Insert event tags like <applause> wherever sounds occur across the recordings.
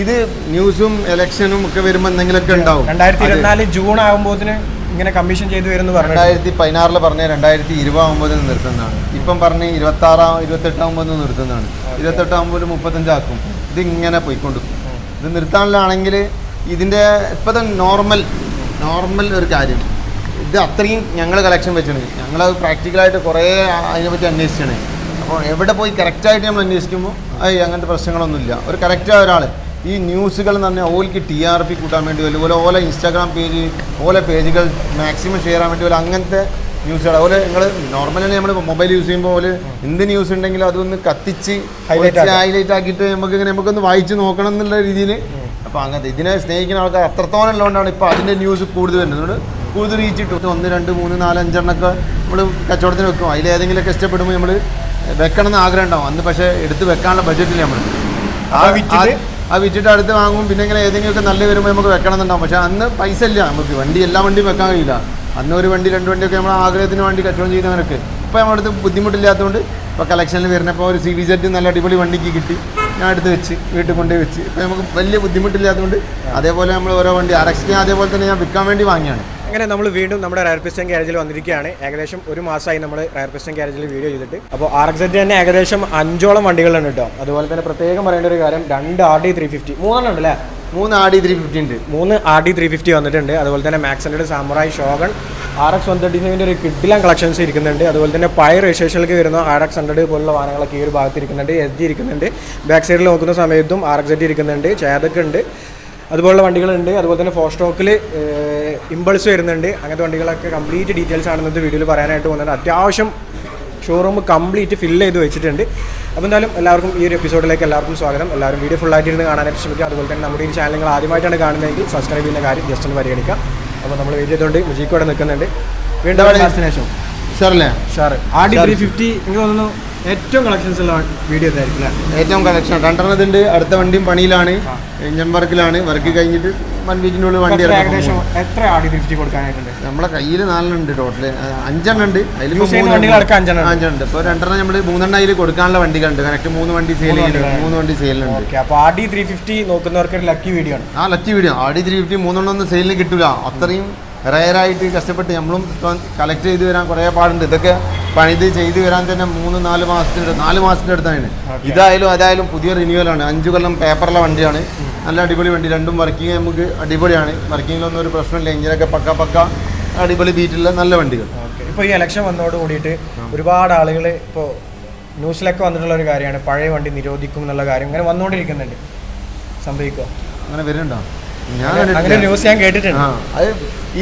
ഇത് ന്യൂസും ഇലക്ഷനും ഒക്കെ വരുമ്പോൾ എന്തെങ്കിലുമൊക്കെ ഉണ്ടാവും. രണ്ടായിരത്തി ഇരുപത്തിനാല് ജൂൺ ആകുമ്പോഴത്തിന് ഇങ്ങനെ കമ്മീഷൻ ചെയ്തു വരുന്നു പറഞ്ഞു രണ്ടായിരത്തി പതിനാറിൽ പറഞ്ഞ രണ്ടായിരത്തി ഇരുപതാകുമ്പോൾ നിർത്തുന്നതാണ്. ഇപ്പം പറഞ്ഞ് ഇരുപത്തി ആറാം ഇരുപത്തെട്ടാകുമ്പോൾ നിർത്തുന്നതാണ് ഇരുപത്തെട്ടാകുമ്പോൾ മുപ്പത്തഞ്ചാക്കും. ഇത് ഇങ്ങനെ പോയിക്കൊണ്ടിരിക്കും. ഇത് നിർത്താനിലാണെങ്കിൽ ഇതിന്റെ ഇപ്പോഴത്തെ നോർമൽ നോർമൽ ഒരു കാര്യം. ഇത് അത്രയും ഞങ്ങൾ കളക്ഷൻ വെച്ചാണ് ഞങ്ങളത് പ്രാക്ടിക്കലായിട്ട് കുറേ അതിനെപ്പറ്റി അന്വേഷിച്ചാണ് അപ്പോൾ എവിടെ പോയി കറക്റ്റായിട്ട് നമ്മൾ അന്വേഷിക്കുമ്പോൾ അങ്ങനത്തെ പ്രശ്നങ്ങളൊന്നുമില്ല. ഒരു കറക്റ്റായ ഒരാൾ ഈ ന്യൂസുകൾ തന്നെ ഓലയ്ക്ക് ഓൽക്ക് ടി ആർ പി കൂട്ടാൻ വേണ്ടി അതുപോലെ ഓല ഇൻസ്റ്റാഗ്രാം പേജ് ഓല പേജുകൾ മാക്സിമം ഷെയർ ചെയ്യാൻ വേണ്ടി വരും. അങ്ങനത്തെ ന്യൂസുകൾ അതുപോലെ നിങ്ങൾ നോർമലി നമ്മൾ മൊബൈൽ യൂസ് ചെയ്യുമ്പോൾ പോലെ എന്ത് ന്യൂസ് ഉണ്ടെങ്കിലും അതൊന്ന് കത്തിച്ച് ഹൈലൈറ്റ് ആക്കിയിട്ട് നമുക്ക് ഇങ്ങനെ നമുക്കൊന്ന് വായിച്ച് നോക്കണം എന്നുള്ള രീതിയിൽ അപ്പോൾ അങ്ങനത്തെ ഇതിനെ സ്നേഹിക്കുന്ന ആൾക്കാർ അത്രത്തോളം ഉള്ളതുകൊണ്ടാണ് ഇപ്പോൾ അതിന്റെ ന്യൂസ് കൂടുതൽ വരുന്നത്. കൂടുതൽ റീച്ച് കിട്ടും. ഒന്ന് രണ്ട് മൂന്ന് നാല് അഞ്ചെണ്ണൊക്കെ നമ്മൾ കച്ചവടത്തിന് വെക്കും. അതിൽ ഏതെങ്കിലുമൊക്കെ ഇഷ്ടപ്പെടുമ്പോൾ നമ്മൾ വെക്കണം എന്ന് ആഗ്രഹം ഉണ്ടാവും. അന്ന് പക്ഷേ എടുത്ത് വെക്കാനുള്ള ബഡ്ജറ്റില്ല നമ്മൾ ആ? ആ വിറ്റിട്ട് അടുത്ത് വാങ്ങും. പിന്നെ ഇങ്ങനെ ഏതെങ്കിലുമൊക്കെ നല്ല വരുമ്പോൾ നമുക്ക് വെക്കണം എന്നുണ്ടാവും പക്ഷേ അന്ന് പൈസ ഇല്ല. നമുക്ക് വണ്ടി എല്ലാ വണ്ടിയും വെക്കാൻ കഴിയില്ല. അന്ന് ഒരു വണ്ടി രണ്ട് വണ്ടിയൊക്കെ നമ്മൾ ആഗ്രഹത്തിന് വേണ്ടി കച്ചവടം ചെയ്യുന്നവരൊക്കെ ഇപ്പോൾ നമ്മളടുത്ത് ബുദ്ധിമുട്ടില്ലാത്തതുകൊണ്ട് ഇപ്പോൾ കളക്ഷനിൽ വരുന്നപ്പോൾ ഒരു സി വി സെറ്റ് നല്ല അടിപൊളി വണ്ടിക്ക് കിട്ടി. ഞാൻ എടുത്ത് വെച്ച് വീട്ടിൽ കൊണ്ടുപോയി വെച്ച്. ഇപ്പോൾ നമുക്ക് വലിയ ബുദ്ധിമുട്ടില്ലാത്തതുകൊണ്ട് അതേപോലെ നമ്മൾ ഓരോ വണ്ടി ആർ എക്സ് അതേപോലെ തന്നെ ഞാൻ വിൽക്കാൻ വേണ്ടി വാങ്ങിയാണ്. അങ്ങനെ നമ്മൾ വീണ്ടും നമ്മുടെ റയർ പിസ്റ്റൻ ഗ്യാരേജിൽ വന്നിരിക്കുകയാണ്. ഏകദേശം ഒരു മാസമായി നമ്മൾ റയർ പിസ്റ്റൻ ഗ്യാരേജിൽ വീഡിയോ ചെയ്തിട്ട്. അപ്പോൾ ആർ എക്സ് തന്നെ ഏകദേശം അഞ്ചോളം വണ്ടികളുണ്ട് കേട്ടോ. അതുപോലെ തന്നെ പ്രത്യേകം പറയേണ്ട ഒരു കാര്യം രണ്ട് ആർ ഡി ത്രീ ഫിഫ്റ്റി മൂന്നെണ്ണം ഉണ്ട് അല്ലേ? മൂന്ന് ഡി ത്രീ ഫിഫ്റ്റി ഉണ്ട്. മൂന്ന് ആർ ഡി ത്രീ ഫിഫ്റ്റി വന്നിട്ടുണ്ട്. അതുപോലെ തന്നെ മാക്സിന്റെ Samurai Shogun R X one thirty ഫൈവിന്റെ ഒരു കിഡിലാം കളക്ഷൻസ് ഇരിക്കുന്നുണ്ട്. അതുപോലെ തന്നെ പഴയ രജിസ്ട്രേഷനിലേക്ക് വരുന്ന ആർ എക്സ് ഹൺഡ്രഡ് പോലുള്ള വാഹനങ്ങളൊക്കെ ഈ ഒരു ഭാഗത്ത് ഇരിക്കുന്നുണ്ട്. എസ് ജി ഇരിക്കുന്നുണ്ട്. ബാക്ക് സൈഡിൽ നോക്കുന്ന സമയത്തും ആർ എക്സ് ഇരിക്കുന്നുണ്ട്. ചേതക്കുണ്ട് അതുപോലുള്ള വണ്ടികളുണ്ട്. അതുപോലെ തന്നെ ഫോർ സ്റ്റോക്കിൽ ഇമ്പൾസ് വരുന്നുണ്ട്. അങ്ങനത്തെ വണ്ടികളൊക്കെ കംപ്ലീറ്റ് ഡീറ്റെയിൽസ് ആണ് ഇന്നത്തെ വീഡിയോയിൽ പറയാനായിട്ട് പോകുന്നത്. അത്യാവശ്യം ഷോറൂം കംപ്ലീറ്റ് ഫില്ല് ചെയ്ത് വെച്ചിട്ടുണ്ട്. അപ്പോൾ എന്തായാലും എല്ലാവർക്കും ഈ ഒരു എപ്പിസോഡിലേക്ക് എല്ലാവർക്കും സ്വാഗതം. എല്ലാവരും വീഡിയോ ഫുൾ ആയിട്ട് ഇരുന്ന് കാണാനായിട്ട് ശ്രമിക്കുക. അതുപോലെ തന്നെ നമ്മുടെ ഈ ചാനൽ നിങ്ങൾ ആദ്യമായിട്ടാണ് കാണുന്നതെങ്കിൽ സബ്സ്ക്രൈബ് ചെയ്യുന്ന കാര്യം ജസ്റ്റ് ഒന്ന് പരിഗണിക്കാം അപ്പോൾ നമ്മൾ വെയിറ്റ് ചെയ്തുകൊണ്ട് മുജിക്കോടെ നിൽക്കുന്നുണ്ട്. വീണ്ടും ഡെസ്റ്റിനേഷൻ ഷുവറല്ലേ ഷാർ ആർ ഡി ത്രീ ഫിഫ്റ്റി എനിക്ക് തോന്നുന്നു ഏറ്റവും കളക്ഷൻസ് ഉള്ള വീഡിയോ ഏറ്റവും കളക്ഷൻ രണ്ടെണ്ണം ഉണ്ട് അടുത്ത വണ്ടിയും പണിയിലാണ്. എഞ്ചിൻ വർക്കിലാണ് വർക്ക് കഴിഞ്ഞിട്ട് വൺ വീക്കിനുള്ളിൽ വണ്ടി ഏകദേശം എത്ര ത്രീ ഫിഫ്റ്റി കൊടുക്കാനായിട്ടുണ്ട്? നമ്മളെ കയ്യിൽ നാലെണ്ണം ഉണ്ട്. ടോട്ടൽ അഞ്ചെണ്ണം ഉണ്ട്. അതിൽ അഞ്ചെണ്ണം. ഇപ്പോൾ രണ്ടെണ്ണം നമ്മൾ മൂന്നെണ്ണം അതിൽ കൊടുക്കാനുള്ള വണ്ടികളുണ്ട് കറക്റ്റ് മൂന്ന് വണ്ടി സെയിൽ ചെയ്യുന്നുണ്ട് മൂന്ന് വണ്ടി സെയിലുണ്ട് അപ്പോൾ ആർ ഡി ത്രീ ഫിഫ്റ്റി നോക്കുന്നവർക്ക് ഒരു ലക്കി വീഡിയോ ആണ്. ആ ലക്കി വീഡിയോ ആടി ത്രീ ഫിഫ്റ്റി മൂന്നെണ്ണം ഒന്നും സെയിലിന് കിട്ടില്ല അത്രയും റയറായിട്ട് കഷ്ടപ്പെട്ട് നമ്മളും കളക്ട് ചെയ്ത് വരാൻ കുറേ പാടുണ്ട്. ഇതൊക്കെ പണിത് ചെയ്തു വരാൻ തന്നെ മൂന്ന് നാല് മാസത്തിന്റെ നാല് മാസത്തിന്റെ അടുത്താണ്. ഇതായാലും അതായാലും പുതിയ റിന്യൂവലാണ് അഞ്ചു കൊല്ലം പേപ്പറുള്ള വണ്ടിയാണ്. നല്ല അടിപൊളി വണ്ടി. രണ്ടും വർക്കിംഗ് നമുക്ക് അടിപൊളിയാണ്. വർക്കിങ്ങിലൊന്നും ഒരു പ്രശ്നമില്ല. എഞ്ചിനൊക്കെ പക്ക പക്ക അടിപൊളി ബീറ്റുള്ള നല്ല വണ്ടികൾ. ഇപ്പോൾ ഈ ഇലക്ഷൻ വന്നതോട് കൂടിയിട്ട് ഒരുപാട് ആളുകൾ ഇപ്പോൾ ന്യൂസിലൊക്കെ വന്നിട്ടുള്ള ഒരു കാര്യമാണ്. പഴയ വണ്ടി നിരോധിക്കും എന്നുള്ള കാര്യം ഇങ്ങനെ വന്നുകൊണ്ടിരിക്കുന്നുണ്ട് സംഭവിക്കുക അങ്ങനെ വരുന്നുണ്ടോ? അങ്ങനെ ന്യൂസ് ഞാൻ കേട്ടിട്ടുണ്ട്. അത്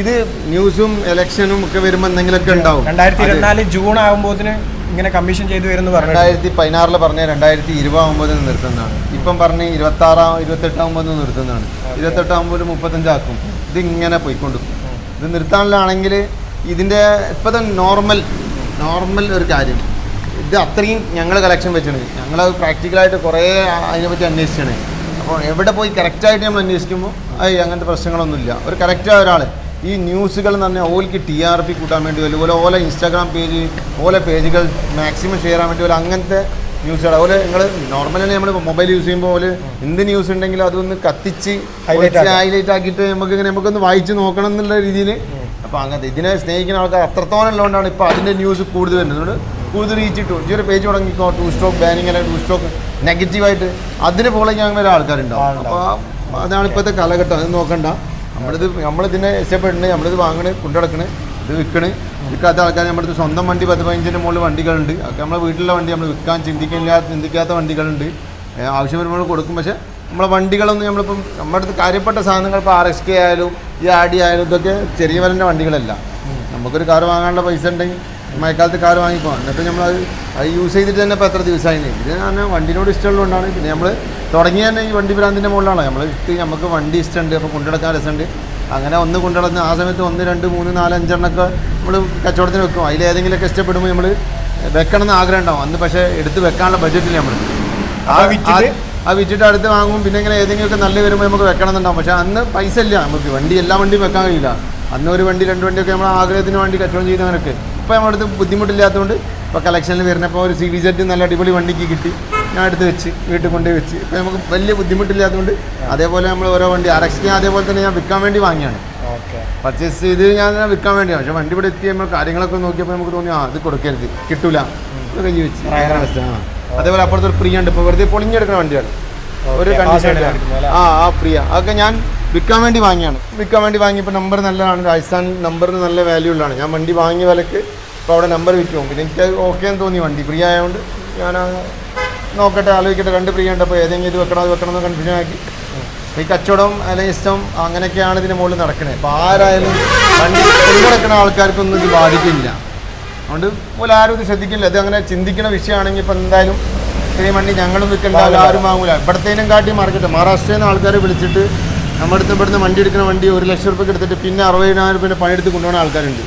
ഇത് ന്യൂസും ഇലക്ഷനും ഒക്കെ വരുമ്പോൾ എന്തെങ്കിലുമൊക്കെ ഉണ്ടാവും. രണ്ടായിരത്തി ഇരുപത്തിനാല് ജൂൺ ആകുമ്പോത്തിന് ഇങ്ങനെ കമ്മീഷൻ ചെയ്തു വരുന്നു പറഞ്ഞു രണ്ടായിരത്തി പതിനാറിൽ പറഞ്ഞ രണ്ടായിരത്തി ഇരുപതാകുമ്പോൾ നിർത്തുന്നതാണ്. ഇപ്പം പറഞ്ഞ് ഇരുപത്തി ആറാം ഇരുപത്തെട്ടാകുമ്പോൾ നിർത്തുന്നതാണ് ഇരുപത്തെട്ടാകുമ്പോൾ മുപ്പത്തഞ്ചാക്കും. ഇത് ഇങ്ങനെ പോയിക്കൊണ്ടിരിക്കും. ഇത് നിർത്താനിലാണെങ്കിൽ ഇതിന്റെ ഇപ്പോഴത്തെ നോർമൽ നോർമൽ ഒരു കാര്യം. ഇത് അത്രയും ഞങ്ങൾ കളക്ഷൻ വെച്ചിട്ടുണ്ട്. ഞങ്ങളത് പ്രാക്ടിക്കലായിട്ട് കുറേ അതിനെപ്പറ്റി അന്വേഷിച്ചാണ് അപ്പോൾ എവിടെ പോയി കറക്റ്റായിട്ട് നമ്മൾ അന്വേഷിക്കുമ്പോൾ അയ്യ അങ്ങനത്തെ പ്രശ്നങ്ങളൊന്നുമില്ല. ഒരു കറക്റ്റായ ഒരാൾ ഈ ന്യൂസുകൾ എന്ന് പറഞ്ഞാൽ ഓൽക്ക് ടി ആർ പി കൂട്ടാൻ വേണ്ടി അതുപോലെ ഓല ഇൻസ്റ്റാഗ്രാം പേജ് ഓല പേജുകൾ മാക്സിമം ഷെയർ ചെയ്യാൻ വേണ്ടി വരും. അങ്ങനത്തെ ന്യൂസുകൾ അതുപോലെ നിങ്ങൾ നോർമലി നമ്മൾ മൊബൈൽ യൂസ് ചെയ്യുമ്പോൾ എന്ത് ന്യൂസ് ഉണ്ടെങ്കിലും അതൊന്ന് കത്തിച്ച്. ഹൈലൈറ്റ് ആക്കിയിട്ട് നമുക്ക് ഇങ്ങനെ നമുക്കൊന്ന് വായിച്ച് നോക്കണം എന്നുള്ള രീതിയിൽ അപ്പോൾ അങ്ങനത്തെ ഇതിനെ സ്നേഹിക്കുന്ന ആൾക്കാർ അത്രത്തോളം ഉള്ളതുകൊണ്ടാണ് ഇപ്പോൾ അതിന്റെ ന്യൂസ് കൂടുതൽ വരുന്നത്. കൂടുതൽ റീച്ച് കിട്ടും. ഈ ഒരു പേജ് തുടങ്ങിക്കോ. ടു സ്ട്രോക്ക് ബാനിങ് അല്ലെങ്കിൽ ടു സ്റ്റോക്ക് നെഗറ്റീവായിട്ട് അതിന് ചെയ്യാൻ അങ്ങനെ ആൾക്കാരുണ്ടാവും. അപ്പോൾ അതാണ് ഇപ്പോഴത്തെ കാലഘട്ടം. അത് നോക്കണ്ട. നമ്മളിത് നമ്മളിതിനെ ഇഷ്ടപ്പെടുന്നത് നമ്മളിത് വാങ്ങണേ കൊണ്ടുനടക്കണ് ഇത് വിൽക്കണ്. വിൽക്കാത്ത ആൾക്കാർ നമ്മുടെ സ്വന്തം വണ്ടി പത്ത് പതിനഞ്ചിന്റെ മുകളിൽ വണ്ടികളുണ്ട്. അതൊക്കെ നമ്മളെ വീട്ടിലെ വണ്ടി നമ്മൾ വിൽക്കാൻ ചിന്തിക്കില്ല ചിന്തിക്കാത്ത വണ്ടികളുണ്ട്. ആവശ്യം വരുമ്പോൾ കൊടുക്കും. പക്ഷേ നമ്മളെ വണ്ടികളൊന്നും നമ്മളിപ്പം നമ്മുടെ അടുത്ത് കാര്യപ്പെട്ട സാധനങ്ങൾ ഇപ്പോൾ ആർ എക്സ് കെ ആയാലും ഈ ആഡി ആയാലും ഇതൊക്കെ ചെറിയ വണ്ടികളല്ല. നമുക്കൊരു കാർ വാങ്ങാനുള്ള പൈസ ഉണ്ടെങ്കിൽ മഴക്കാലത്ത് കാർ വാങ്ങിക്കോ എന്നിട്ട് നമ്മളത് അത് യൂസ് ചെയ്തിട്ട് തന്നെ ഇപ്പോൾ എത്ര ദിവസമായി ഇത് ഞാൻ വണ്ടിനോട് ഇഷ്ടമുള്ളതുകൊണ്ടാണ്. പിന്നെ നമ്മൾ തുടങ്ങി തന്നെ ഈ വണ്ടി ഭ്രാന്തിന്റെ മുകളിലാണ്? നമ്മൾ ഇട്ട് നമുക്ക് വണ്ടി ഇഷ്ടമുണ്ട് അപ്പോൾ കൊണ്ടുനടക്കാൻ രസമുണ്ട്. അങ്ങനെ ഒന്ന് കൊണ്ടുനടന്ന് ആ സമയത്ത് ഒന്ന് രണ്ട് മൂന്ന് നാല് അഞ്ചെണ്ണൊക്കെ നമ്മൾ കച്ചവടത്തിന് വെക്കും. അതിൽ ഏതെങ്കിലുമൊക്കെ ഇഷ്ടപ്പെടുമ്പോൾ നമ്മൾ വെക്കണം എന്ന് ആഗ്രഹം ഉണ്ടാവും. അന്ന് പക്ഷേ എടുത്ത് വെക്കാനുള്ള ബഡ്ജറ്റില്ല നമ്മൾ? ആ വിറ്റിട്ട് അടുത്ത് വാങ്ങും പിന്നെ ഇങ്ങനെ ഏതെങ്കിലുമൊക്കെ നല്ല വരുമ്പോൾ നമുക്ക് വെക്കണം എന്നുണ്ടാവും പക്ഷേ അന്ന് പൈസ ഇല്ല. നമുക്ക് വണ്ടി എല്ലാ വണ്ടിയും വെക്കാൻ കഴിയില്ല. അന്ന് ഒരു വണ്ടി രണ്ട് വണ്ടിയൊക്കെ നമ്മൾ ആഗ്രഹത്തിന് വേണ്ടി കച്ചവടം ചെയ്യുന്നവരൊക്കെ. ഇപ്പോൾ നമ്മുടെ അടുത്ത് ബുദ്ധിമുട്ടില്ലാത്തതുകൊണ്ട് ഇപ്പോൾ കളക്ഷനിൽ വരുന്നപ്പോൾ ഒരു സി വി സെറ്റ് നല്ല അടിപൊളി വണ്ടിക്ക് കിട്ടി. ഞാൻ എടുത്ത് വെച്ച് വീട്ടിൽ കൊണ്ടുപോയി വെച്ച്. ഇപ്പം നമുക്ക് വലിയ ബുദ്ധിമുട്ടില്ലാത്തതുകൊണ്ട് അതേപോലെ നമ്മൾ ഓരോ വണ്ടി ആർ എക്സ് അതേപോലെ തന്നെ ഞാൻ വിൽക്കാൻ വേണ്ടി വാങ്ങിയാണ്. ഓക്കെ. പർച്ചേസ് ചെയ്ത് ഞാൻ വിൽക്കാൻ വേണ്ടിയാണ് പക്ഷേ വണ്ടി ഇവിടെ എത്തി നമ്മൾ കാര്യങ്ങളൊക്കെ നോക്കിയപ്പോൾ നമുക്ക് തോന്നി ആ ഇത് കൊടുക്കരുത് കിട്ടൂല. കഴിഞ്ഞ് വെച്ച്. അതേപോലെ അപ്പുറത്തൊരു പ്രിയ ഉണ്ട്. ഇപ്പോൾ വെറുതെ പൊളിഞ്ഞെടുക്കുന്ന വണ്ടിയാണ്. ഒരു കണ്ടീഷൻ? ആ ആ പ്രിയ. അതൊക്കെ ഞാൻ വിൽക്കാൻ വേണ്ടി വാങ്ങിയാണ്. വിൽക്കാൻ വേണ്ടി വാങ്ങിയപ്പോൾ നമ്പർ നല്ലതാണ്. രാജസ്ഥാൻ നമ്പറിന് നല്ല വാല്യൂ ഉള്ളതാണ്. ഞാൻ വണ്ടി വാങ്ങിയ വിലക്ക് ഇപ്പോൾ അവിടെ നമ്പർ വിൽക്കും പിന്നെ എനിക്ക് ഓക്കെ എന്ന് തോന്നി വണ്ടി. ഫ്രീ ആയതുകൊണ്ട് ഞാൻ നോക്കട്ടെ ആലോചിക്കട്ടെ. രണ്ട് ഫ്രീ ഉണ്ട്. അപ്പോൾ ഏതെങ്കിലും ഇത് വെക്കണം അത് വെക്കണം എന്ന് കൺഫ്യൂഷൻ ആക്കി. ഈ കച്ചവടം അല്ലെങ്കിൽ ഇഷ്ടം അങ്ങനെയൊക്കെയാണ് ഇതിന് മുകളിൽ നടക്കുന്നത് അപ്പോൾ ആരായാലും വണ്ടി കൊണ്ടുനടക്കുന്ന ആൾക്കാർക്കൊന്നും ഇത് ബാധിക്കില്ല. അതുകൊണ്ട് പോലെ ആരും ഇത് ശ്രദ്ധിക്കില്ല. ഇത് അങ്ങനെ ചിന്തിക്കുന്ന വിഷയമാണെങ്കിൽ ഇപ്പം എന്തായാലും ഇത്രയും വണ്ടി ഞങ്ങളും വിൽക്കണ്ട ആരും വാങ്ങൂല. ഇവിടത്തേനും കാട്ടി മാർക്കറ്റ് മഹാരാഷ്ട്രയിൽ നിന്ന് ആൾക്കാർ വിളിച്ചിട്ട് നമ്മുടെ അടുത്ത് ഇവിടുന്ന് വണ്ടി എടുക്കുന്ന വണ്ടി ഒരു ലക്ഷം റുപ്യക്ക് എടുത്തിട്ട് പിന്നെ അറുപതിനായിരം രൂപ പണിയെടുത്ത് കൊണ്ടുപോകുന്ന ആൾക്കാരുണ്ട്.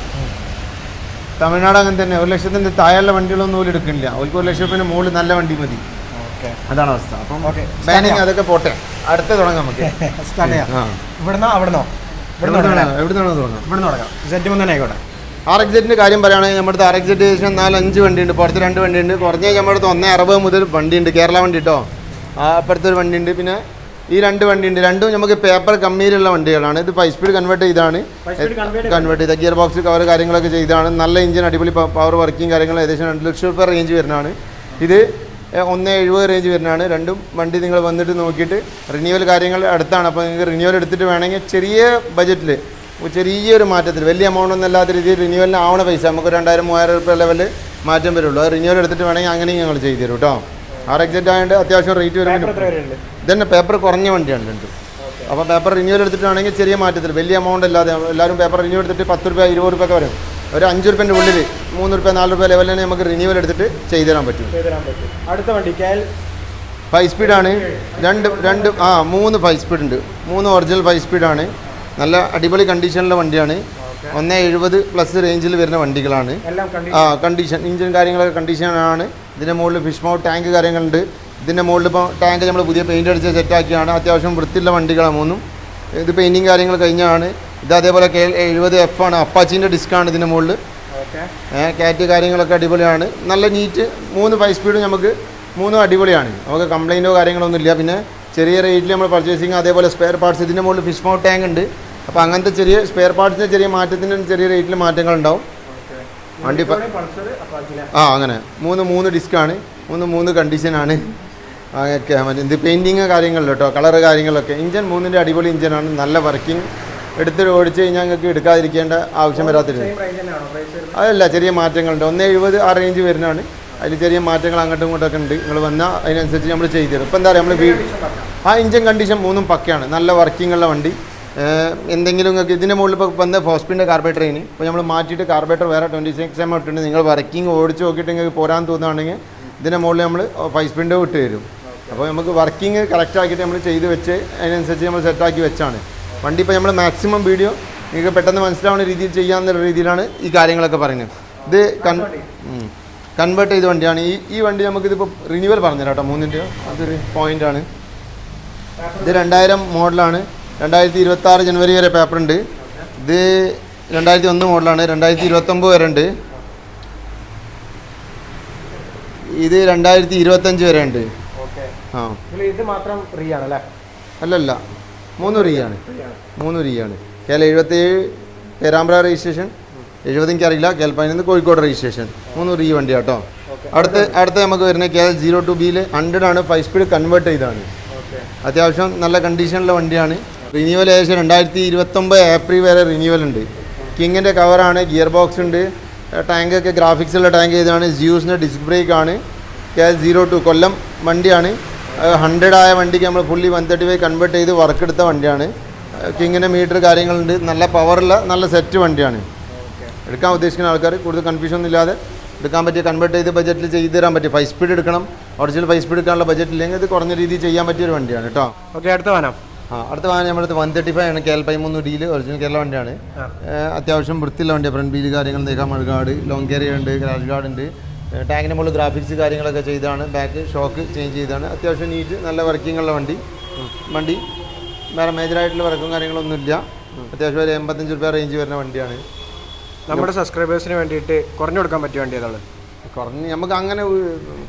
തമിഴ്നാട് അങ്ങനെ തന്നെ. ഒരു ലക്ഷത്തിന്റെ താഴെയുള്ള വണ്ടികളൊന്നും പോലും എടുക്കുന്നില്ല. അവർക്ക് ഒരു ലക്ഷം റുപ്യന്റെ മുകളിൽ നല്ല വണ്ടി മതി. അതാണ് അവസ്ഥ. അപ്പം. ബാനിങ് അതൊക്കെ പോട്ടെ. അടുത്ത തുടങ്ങാം നമുക്ക്. <laughs> സ്റ്റാർട്ട് ചെയ്യാം. ആ. ഇവിടുന്നോ? അവിടുന്നോ? ഇവിടുന്ന് തുടങ്ങാം. എവിടുന്നാണോ തുടങ്ങാം? ഇവിടുന്ന് തുടങ്ങാം. സെറ്റ് മുന്നേ ആയിക്കോട്ടെ. ആർ എക്സെറ്റിന്റെ കാര്യം പറയുകയാണെങ്കിൽ നമ്മുടെ അടുത്ത് ആർ എക്സെറ്റ് ഏകദേശം നാല് അഞ്ച് വണ്ടിയുണ്ട്. പുറത്ത് രണ്ട് വണ്ടിയുണ്ട്. കുറഞ്ഞ നമ്മുടെ അടുത്ത് ഒന്നേ അറുപത് മുതൽ വണ്ടിയുണ്ട്. കേരള വണ്ടി കേട്ടോ ആ അപ്പുറത്ത് ഒരു വണ്ടിയുണ്ട്. പിന്നെ ഈ രണ്ട് വണ്ടിയുണ്ട്. രണ്ടും നമുക്ക് പേപ്പർ കമ്മിയിലുള്ള വണ്ടികളാണ്. ഇത് ഫൈവ് സ്പീഡ് കൺവേർട്ട് ചെയ്താണ്. കൺവേർട്ട് ചെയ്ത ഗിയർ ബോക്സ് കവർ കാര്യങ്ങളൊക്കെ ചെയ്താണ്. നല്ല എഞ്ചിൻ അടിപൊളി പവർ വർക്കിംഗ് കാര്യങ്ങൾ ഏകദേശം രണ്ട് ലക്ഷം രൂപ റേഞ്ച് വരുന്നതാണ്. ഇത് ഒന്ന് എഴുപത് റേഞ്ച് വരുന്നതാണ്. രണ്ടും വണ്ടി നിങ്ങൾ വന്നിട്ട് നോക്കിയിട്ട് റിന്യൂവൽ കാര്യങ്ങൾ അടുത്താണ്. അപ്പോൾ നിങ്ങൾക്ക് റിന്യൂവൽ എടുത്തിട്ട് വേണമെങ്കിൽ ചെറിയ ബജറ്റിൽ ചെറിയൊരു മാറ്റത്തിൽ വലിയ എമൗണ്ട് ഒന്നും അല്ലാത്ത രീതിയിൽ റിന്യൂവലിന് ആവണ പൈസ നമുക്ക് രണ്ടായിരം മൂവായിരം രൂപ ലെവലിൽ മാറ്റം വരുള്ളൂ. അത് റിന്യൂവൽ എടുത്തിട്ട് വേണമെങ്കിൽ അങ്ങനെയും ഞങ്ങൾ ചെയ്തു തരും കേട്ടോ. ആർ എക്സെറ്റ് ആയതുകൊണ്ട് അത്യാവശ്യം റേറ്റ് വരെയുണ്ട്? ഇതന്നെ പേപ്പർ കുറഞ്ഞ വണ്ടിയാണ് രണ്ടും. അപ്പോൾ പേപ്പർ റിന്യൂവൽ എടുത്തിട്ടാണെങ്കിൽ ചെറിയ മാറ്റത്തിൽ വലിയ എമൗണ്ട് അല്ലാതെ എല്ലാവരും പേപ്പർ റിന്യൂ എടുത്തിട്ട് പത്ത് രൂപ ഇരുപത് രൂപ ഒക്കെ വരും. ഒരു അഞ്ച് റുപ്യന്റെ ഉള്ളിൽ മൂന്ന് റുപ്യ നാല് റുപ്യ ലെവലിൽ തന്നെ നമുക്ക് റിന്യൂവൽ എടുത്തിട്ട് ചെയ്തു തരാൻ പറ്റും. അടുത്ത വണ്ടി ഫൈവ് സ്പീഡാണ് രണ്ട് രണ്ട് ആ മൂന്ന് ഫൈവ് സ്പീഡ് ഉണ്ട്. മൂന്ന് ഒറിജിനൽ ഫൈവ് സ്പീഡാണ് നല്ല അടിപൊളി കണ്ടീഷനിലെ വണ്ടിയാണ്. ഒന്ന് എഴുപത് പ്ലസ് റേഞ്ചിൽ വരുന്ന വണ്ടികളാണ്. ആ കണ്ടീഷൻ ഇഞ്ചിൻ കാര്യങ്ങളൊക്കെ കണ്ടീഷനാണ് ഇതിന്റെ മുകളിൽ ഫിഷ് മൗട്ട് ടാങ്ക് കാര്യങ്ങളുണ്ട്. ഇതിന്റെ മുകളിൽ ഇപ്പോൾ ടാങ്ക് നമ്മൾ പുതിയ പെയിന്റ് അടിച്ച് സെറ്റാക്കിയാണ് അത്യാവശ്യം വൃത്തിയുള്ള വണ്ടികളാണ് മൂന്നും. ഇത് പെയിന്റിങ് കാര്യങ്ങൾ കഴിഞ്ഞാണ്. ഇത് അതേപോലെ കെ എഴുപത് എഫ് ആണ്. അപ്പാച്ചിന്റെ ഡിസ്കാണ് ഇതിന്റെ മുകളിൽ. കാറ്റ് കാര്യങ്ങളൊക്കെ അടിപൊളിയാണ്. നല്ല നീറ്റ് മൂന്ന് ഫൈവ് സ്പീഡ് നമുക്ക് മൂന്നും അടിപൊളിയാണ്. നമുക്ക് കംപ്ലൈന്റോ കാര്യങ്ങളൊന്നും ഇല്ല പിന്നെ ചെറിയ റേറ്റിൽ നമ്മൾ പർച്ചേസിങ് അതേപോലെ സ്പെയർ പാർട്സ് ഇതിന്റെ മുകളിൽ ഫിഷ് മൗട്ട് ടാങ്ക് ഉണ്ട്. അപ്പോൾ അങ്ങനത്തെ ചെറിയ സ്പെയർ പാർട്സിന്റെ ചെറിയ മാറ്റത്തിന് ചെറിയ റേറ്റിൽ മാറ്റങ്ങൾ ഉണ്ടാവും. വണ്ടി ആ അങ്ങനെ. മൂന്ന് മൂന്ന് ഡിസ്ക്കാണ് മൂന്ന് മൂന്ന് കണ്ടീഷനാണ് ഒക്കെ മറ്റേ ഇത് പെയിന്റിങ് കാര്യങ്ങളിൽ കേട്ടോ കളറ് കാര്യങ്ങളൊക്കെ ഇഞ്ചൻ മൂന്നിന്റെ അടിപൊളി ഇഞ്ചനാണ് നല്ല വർക്കിംഗ് എടുത്ത് ഓടിച്ച് കഴിഞ്ഞാൽ ഞങ്ങൾക്ക് എടുക്കാതിരിക്കേണ്ട ആവശ്യം വരാത്തിരുന്നു അതല്ല ചെറിയ മാറ്റങ്ങളുണ്ട്. ഒന്ന് എഴുപത് ആ റേഞ്ച് വരുന്നതാണ്. അതിൽ ചെറിയ മാറ്റങ്ങൾ അങ്ങോട്ടും ഇങ്ങോട്ടൊക്കെ ഉണ്ട്. നിങ്ങൾ വന്നാൽ അതിനനുസരിച്ച് നമ്മൾ ചെയ്തു തരും ഇപ്പം എന്താ പറയുക നമ്മൾ വീട് ആ ഇഞ്ചൻ കണ്ടീഷൻ മൂന്നും പക്കയാണ്. നല്ല വർക്കിംഗ് ഉള്ള വണ്ടി. എന്തെങ്കിലും നിങ്ങൾക്ക് ഇതിന്റെ മുകളിൽ ഇപ്പോൾ വന്ന ഫോസ്പിന്റെ കാർബേറ്റർ ഇനി. ഇപ്പോൾ നമ്മൾ മാറ്റിയിട്ട് കാർബേറ്റർ വേറെ ട്വന്റി സിക്സ് എം ഇട്ടിട്ടുണ്ട്. നിങ്ങൾ വർക്കിംഗ് ഓടിച്ച് നോക്കിയിട്ട് നിങ്ങൾക്ക് പോരാൻ തോന്നുകയാണെങ്കിൽ ഇതിന്റെ മുകളിൽ നമ്മൾ ഫൈവ് സ്പിന്റെ വിട്ട് തരും. അപ്പോൾ നമുക്ക് വർക്കിംഗ് കറക്റ്റ് ആക്കിയിട്ട് നമ്മൾ ചെയ്ത് വെച്ച് അതിനനുസരിച്ച് നമ്മൾ സെറ്റാക്കി വെച്ചാണ്. വണ്ടി ഇപ്പോൾ നമ്മൾ മാക്സിമം വീഡിയോ നിങ്ങൾക്ക് പെട്ടെന്ന് മനസ്സിലാവുന്ന രീതിയിൽ ചെയ്യാമെന്നുള്ള രീതിയിലാണ് ഈ കാര്യങ്ങളൊക്കെ പറയുന്നത്. ഇത് കൺ കൺവേർട്ട് ചെയ്ത. വണ്ടിയാണ്. ഈ ഈ വണ്ടി നമുക്കിതിപ്പോൾ റിന്യൂവൽ പറഞ്ഞുതരാം കേട്ടോ. മൂന്നിന്റെ അതൊരു പോയിന്റാണ് ഇത് രണ്ടായിരം മോഡലാണ്. രണ്ടായിരത്തി ഇരുപത്തി ആറ് ജനുവരി വരെ പേപ്പർ ഉണ്ട്. ഇത് രണ്ടായിരത്തി ഒന്ന് മോഡലാണ്. രണ്ടായിരത്തി ഇരുപത്തൊമ്പത് വരെ ഉണ്ട്. ഇത് രണ്ടായിരത്തി ഇരുപത്തഞ്ച് വരെ ഉണ്ട്. ആ. ഇത് മാത്രം റീ ആണല്ലേ അല്ലേ? അല്ലല്ല മൂന്ന് റീയാണ് മൂന്ന് റീയാണ് കേരള എഴുപത്തേഴ് പേരാമ്പ്ര രജിസ്ട്രേഷൻ എഴുപത് എനിക്കറിയില്ല പതിനൊന്ന് കോഴിക്കോട് രജിസ്ട്രേഷൻ മൂന്ന് റീ വണ്ടി കേട്ടോ അടുത്ത് അടുത്ത നമുക്ക് വരുന്നത് കെ എൽ സീറോ ടു ബിയിൽ ഹൺഡ്രഡ് ആണ് ഫൈവ് സ്പീഡ് കൺവേർട്ട് ചെയ്താണ് അത്യാവശ്യം നല്ല കണ്ടീഷനിലുള്ള വണ്ടിയാണ്. റിന്യൂവൽ ഏകദേശം രണ്ടായിരത്തി ഇരുപത്തൊമ്പത് ഏപ്രിൽ വരെ റിന്യൂവൽ ഉണ്ട്. കിങ്ങിന്റെ കവറാണ് ഗിയർ ബോക്സ് ഉണ്ട്. ടാങ്കൊക്കെ ഗ്രാഫിക്സുള്ള ടാങ്ക് ചെയ്താണ് ജിയൂസിന്റെ ഡിസ്ക് ബ്രേക്ക് ആണ്. കെ എൽ സീറോ ടു കൊല്ലം വണ്ടിയാണ്. ഹൺഡ്രഡ് ആയ വണ്ടിക്ക് നമ്മൾ fully one thirty five convert ചെയ്ത് വർക്ക് എടുത്ത വണ്ടിയാണ്. കിങ്ങിന്റെ മീറ്റർ കാര്യങ്ങളുണ്ട്. നല്ല പവറുള്ള നല്ല സെറ്റ് വണ്ടിയാണ്. എടുക്കാൻ ഉദ്ദേശിക്കുന്ന ആൾക്കാർ കൂടുതൽ കൺഫ്യൂഷൻ ഒന്നും ഇല്ലാതെ എടുക്കാൻ പറ്റിയ കൺവേർട്ട് ചെയ്ത് ബജറ്റിൽ ചെയ്ത് തരാൻ പറ്റും ഫൈവ് സ്പീഡ് എടുക്കണം. ഒറിജിനൽ ഫൈവ് സ്പീഡ് എടുക്കാനുള്ള ബജറ്റ് ഇല്ലെങ്കിൽ ഇത് കുറഞ്ഞ രീതിയിൽ ചെയ്യാൻ പറ്റിയ ഒരു വണ്ടിയാണ് കേട്ടോ. ഓക്കെ അടുത്ത വാനം ആ അടുത്ത വാഹനം നമ്മുടെ അടുത്ത് വൺ തേർട്ടി ഫൈവ് ആണ്. കെ എൽ പതിമൂന്ന് ഡിയിൽ ഒറിജിനൽ കേരള വണ്ടിയാണ്. അത്യാവശ്യം വൃത്തിയുള്ള വണ്ടിയാണ് ഫ്രണ്ട് വീൽ കാര്യങ്ങൾ തേക്കാൻ മഴകാട് ലോങ് കാരിയർ ഉണ്ട് ക്രാഷ് ഗാർഡ് ഉണ്ട്. ടാങ്കിന്റെ മുകളിൽ ഗ്രാഫിക്സ് കാര്യങ്ങളൊക്കെ ചെയ്താണ് ബാക്ക് ഷോക്ക് ചേഞ്ച് ചെയ്താണ് അത്യാവശ്യം നീറ്റ് നല്ല വർക്കിംഗ് ഉള്ള വണ്ടി. വണ്ടി വേറെ മേജറായിട്ടുള്ള വർക്കും കാര്യങ്ങളൊന്നും ഇല്ല. അത്യാവശ്യം ഒരു എൺപത്തഞ്ച് രൂപ റേഞ്ച് വരുന്ന വണ്ടിയാണ്. നമ്മുടെ സബ്സ്ക്രൈബേഴ്സിന് വേണ്ടിയിട്ട് കുറഞ്ഞു കൊടുക്കാൻ പറ്റിയ വണ്ടി ഏതാണ്? കുറഞ്ഞ് നമുക്ക് അങ്ങനെ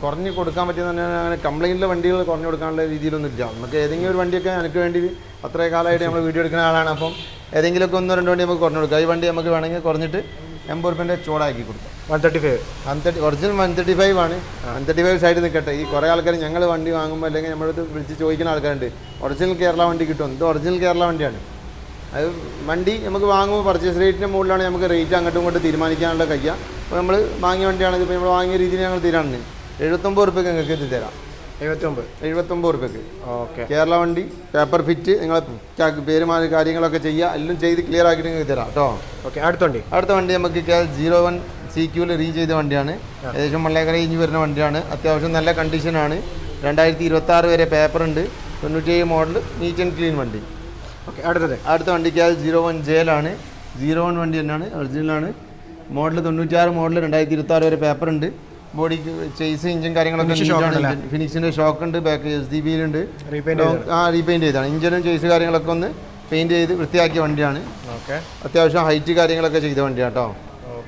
കുറഞ്ഞ് കൊടുക്കാൻ പറ്റിയെന്ന് പറഞ്ഞാൽ അങ്ങനെ കംപ്ലൈന്റിലെ വണ്ടികൾ കുറഞ്ഞു കൊടുക്കാനുള്ള രീതിയിലൊന്നും ഇല്ല. നമുക്ക് ഏതെങ്കിലും ഒരു വണ്ടിയൊക്കെ എനിക്ക് വേണ്ടി അത്രയും കാലമായിട്ട് നമ്മൾ വീഡിയോ എടുക്കുന്ന ആളാണ്. അപ്പം ഏതെങ്കിലുമൊക്കെ ഒന്നോ രണ്ടോ വണ്ടി നമുക്ക് കുറഞ്ഞു കൊടുക്കാം. ഈ വണ്ടി നമുക്ക് വേണമെങ്കിൽ കുറഞ്ഞിട്ട് എൺപത് റുപ്യന്റെ ചൂടാക്കി കൊടുക്കാം. One thirty five. One thirty original one thirty five ആണ്. വൺ തേർട്ടി ഫൈവ് സൈഡിൽ നിൽക്കട്ടെ ഈ കുറേ ആൾക്കാർ ഞങ്ങൾ വണ്ടി വാങ്ങുമ്പോൾ അല്ലെങ്കിൽ നമ്മളത് വിളിച്ച് ചോദിക്കുന്ന ആൾക്കാരുണ്ട്. ഒറിജിനൽ കേരള വണ്ടി കിട്ടും ഇത് ഒറിജിനൽ കേരള വണ്ടിയാണ്. അത് വണ്ടി നമുക്ക് വാങ്ങുമ്പോൾ പർച്ചേസ് റേറ്റിന്റെ മുകളിലാണ് നമുക്ക് റേറ്റ് അങ്ങോട്ടും ഇങ്ങോട്ടും തീരുമാനിക്കാനുള്ള കഴിയുക അപ്പോൾ നമ്മൾ വാങ്ങിയ വണ്ടിയാണ്. ഇപ്പോൾ നമ്മൾ വാങ്ങിയ രീതിയിൽ ഞങ്ങൾ തീരാണ് എഴുപത്തൊമ്പത് റുപ്യക്ക് നിങ്ങൾക്ക് എത്തി തരാം. എഴുപത്തി ഒമ്പത് എഴുപത്തൊമ്പത് റുപ്യക്ക് ഓക്കെ. കേരള വണ്ടി പേപ്പർ ഫിറ്റ് നിങ്ങൾ പേര് കാര്യങ്ങളൊക്കെ ചെയ്യുക എല്ലാം ചെയ്ത് ക്ലിയർ ആക്കിയിട്ട് നിങ്ങൾക്ക് തരാം കേട്ടോ. ഓക്കെ അടുത്ത വണ്ടി. അടുത്ത വണ്ടി നമുക്ക് ജീറോ വൺ സി ക്യൂവിൽ റീ ചെയ്ത വണ്ടിയാണ്. ഏകദേശം മള്ളേക്കര ഇഞ്ച് വരുന്ന വണ്ടിയാണ്. അത്യാവശ്യം നല്ല കണ്ടീഷനാണ് രണ്ടായിരത്തി ഇരുപത്തി ആറ് വരെ പേപ്പർ ഉണ്ട്. തൊണ്ണൂറ്റേഴ് മോഡൽ നീറ്റ് ആൻഡ് ക്ലീൻ വണ്ടി. ഓക്കെ അടുത്തത്. അടുത്ത വണ്ടിക്ക് അത് സീറോ വൺ ജേലാണ് സീറോ വൺ വണ്ടി തന്നെയാണ്. ഒറിജിനലാണ് മോഡൽ തൊണ്ണൂറ്റാറ് മോഡൽ രണ്ടായിരത്തി ഇരുപത്തി ആറ് വരെ പേപ്പർ ഉണ്ട്. ബോഡി ചെയ്സ് ഇഞ്ചും കാര്യങ്ങളൊക്കെ ഫിനിഷിന്റെ ഷോക്ക് ഉണ്ട്. ബാക്ക് എസ് ഡി ബിയിലുണ്ട് ആ റീപെയിന്റ് ചെയ്താണ് ഇഞ്ചിനും ചെയ്സ് കാര്യങ്ങളൊക്കെ ഒന്ന് പെയിന്റ് ചെയ്ത് വൃത്തിയാക്കിയ വണ്ടിയാണ്. ഓക്കെ അത്യാവശ്യം ഹൈറ്റ് കാര്യങ്ങളൊക്കെ ചെയ്ത വണ്ടിയാണ് കേട്ടോ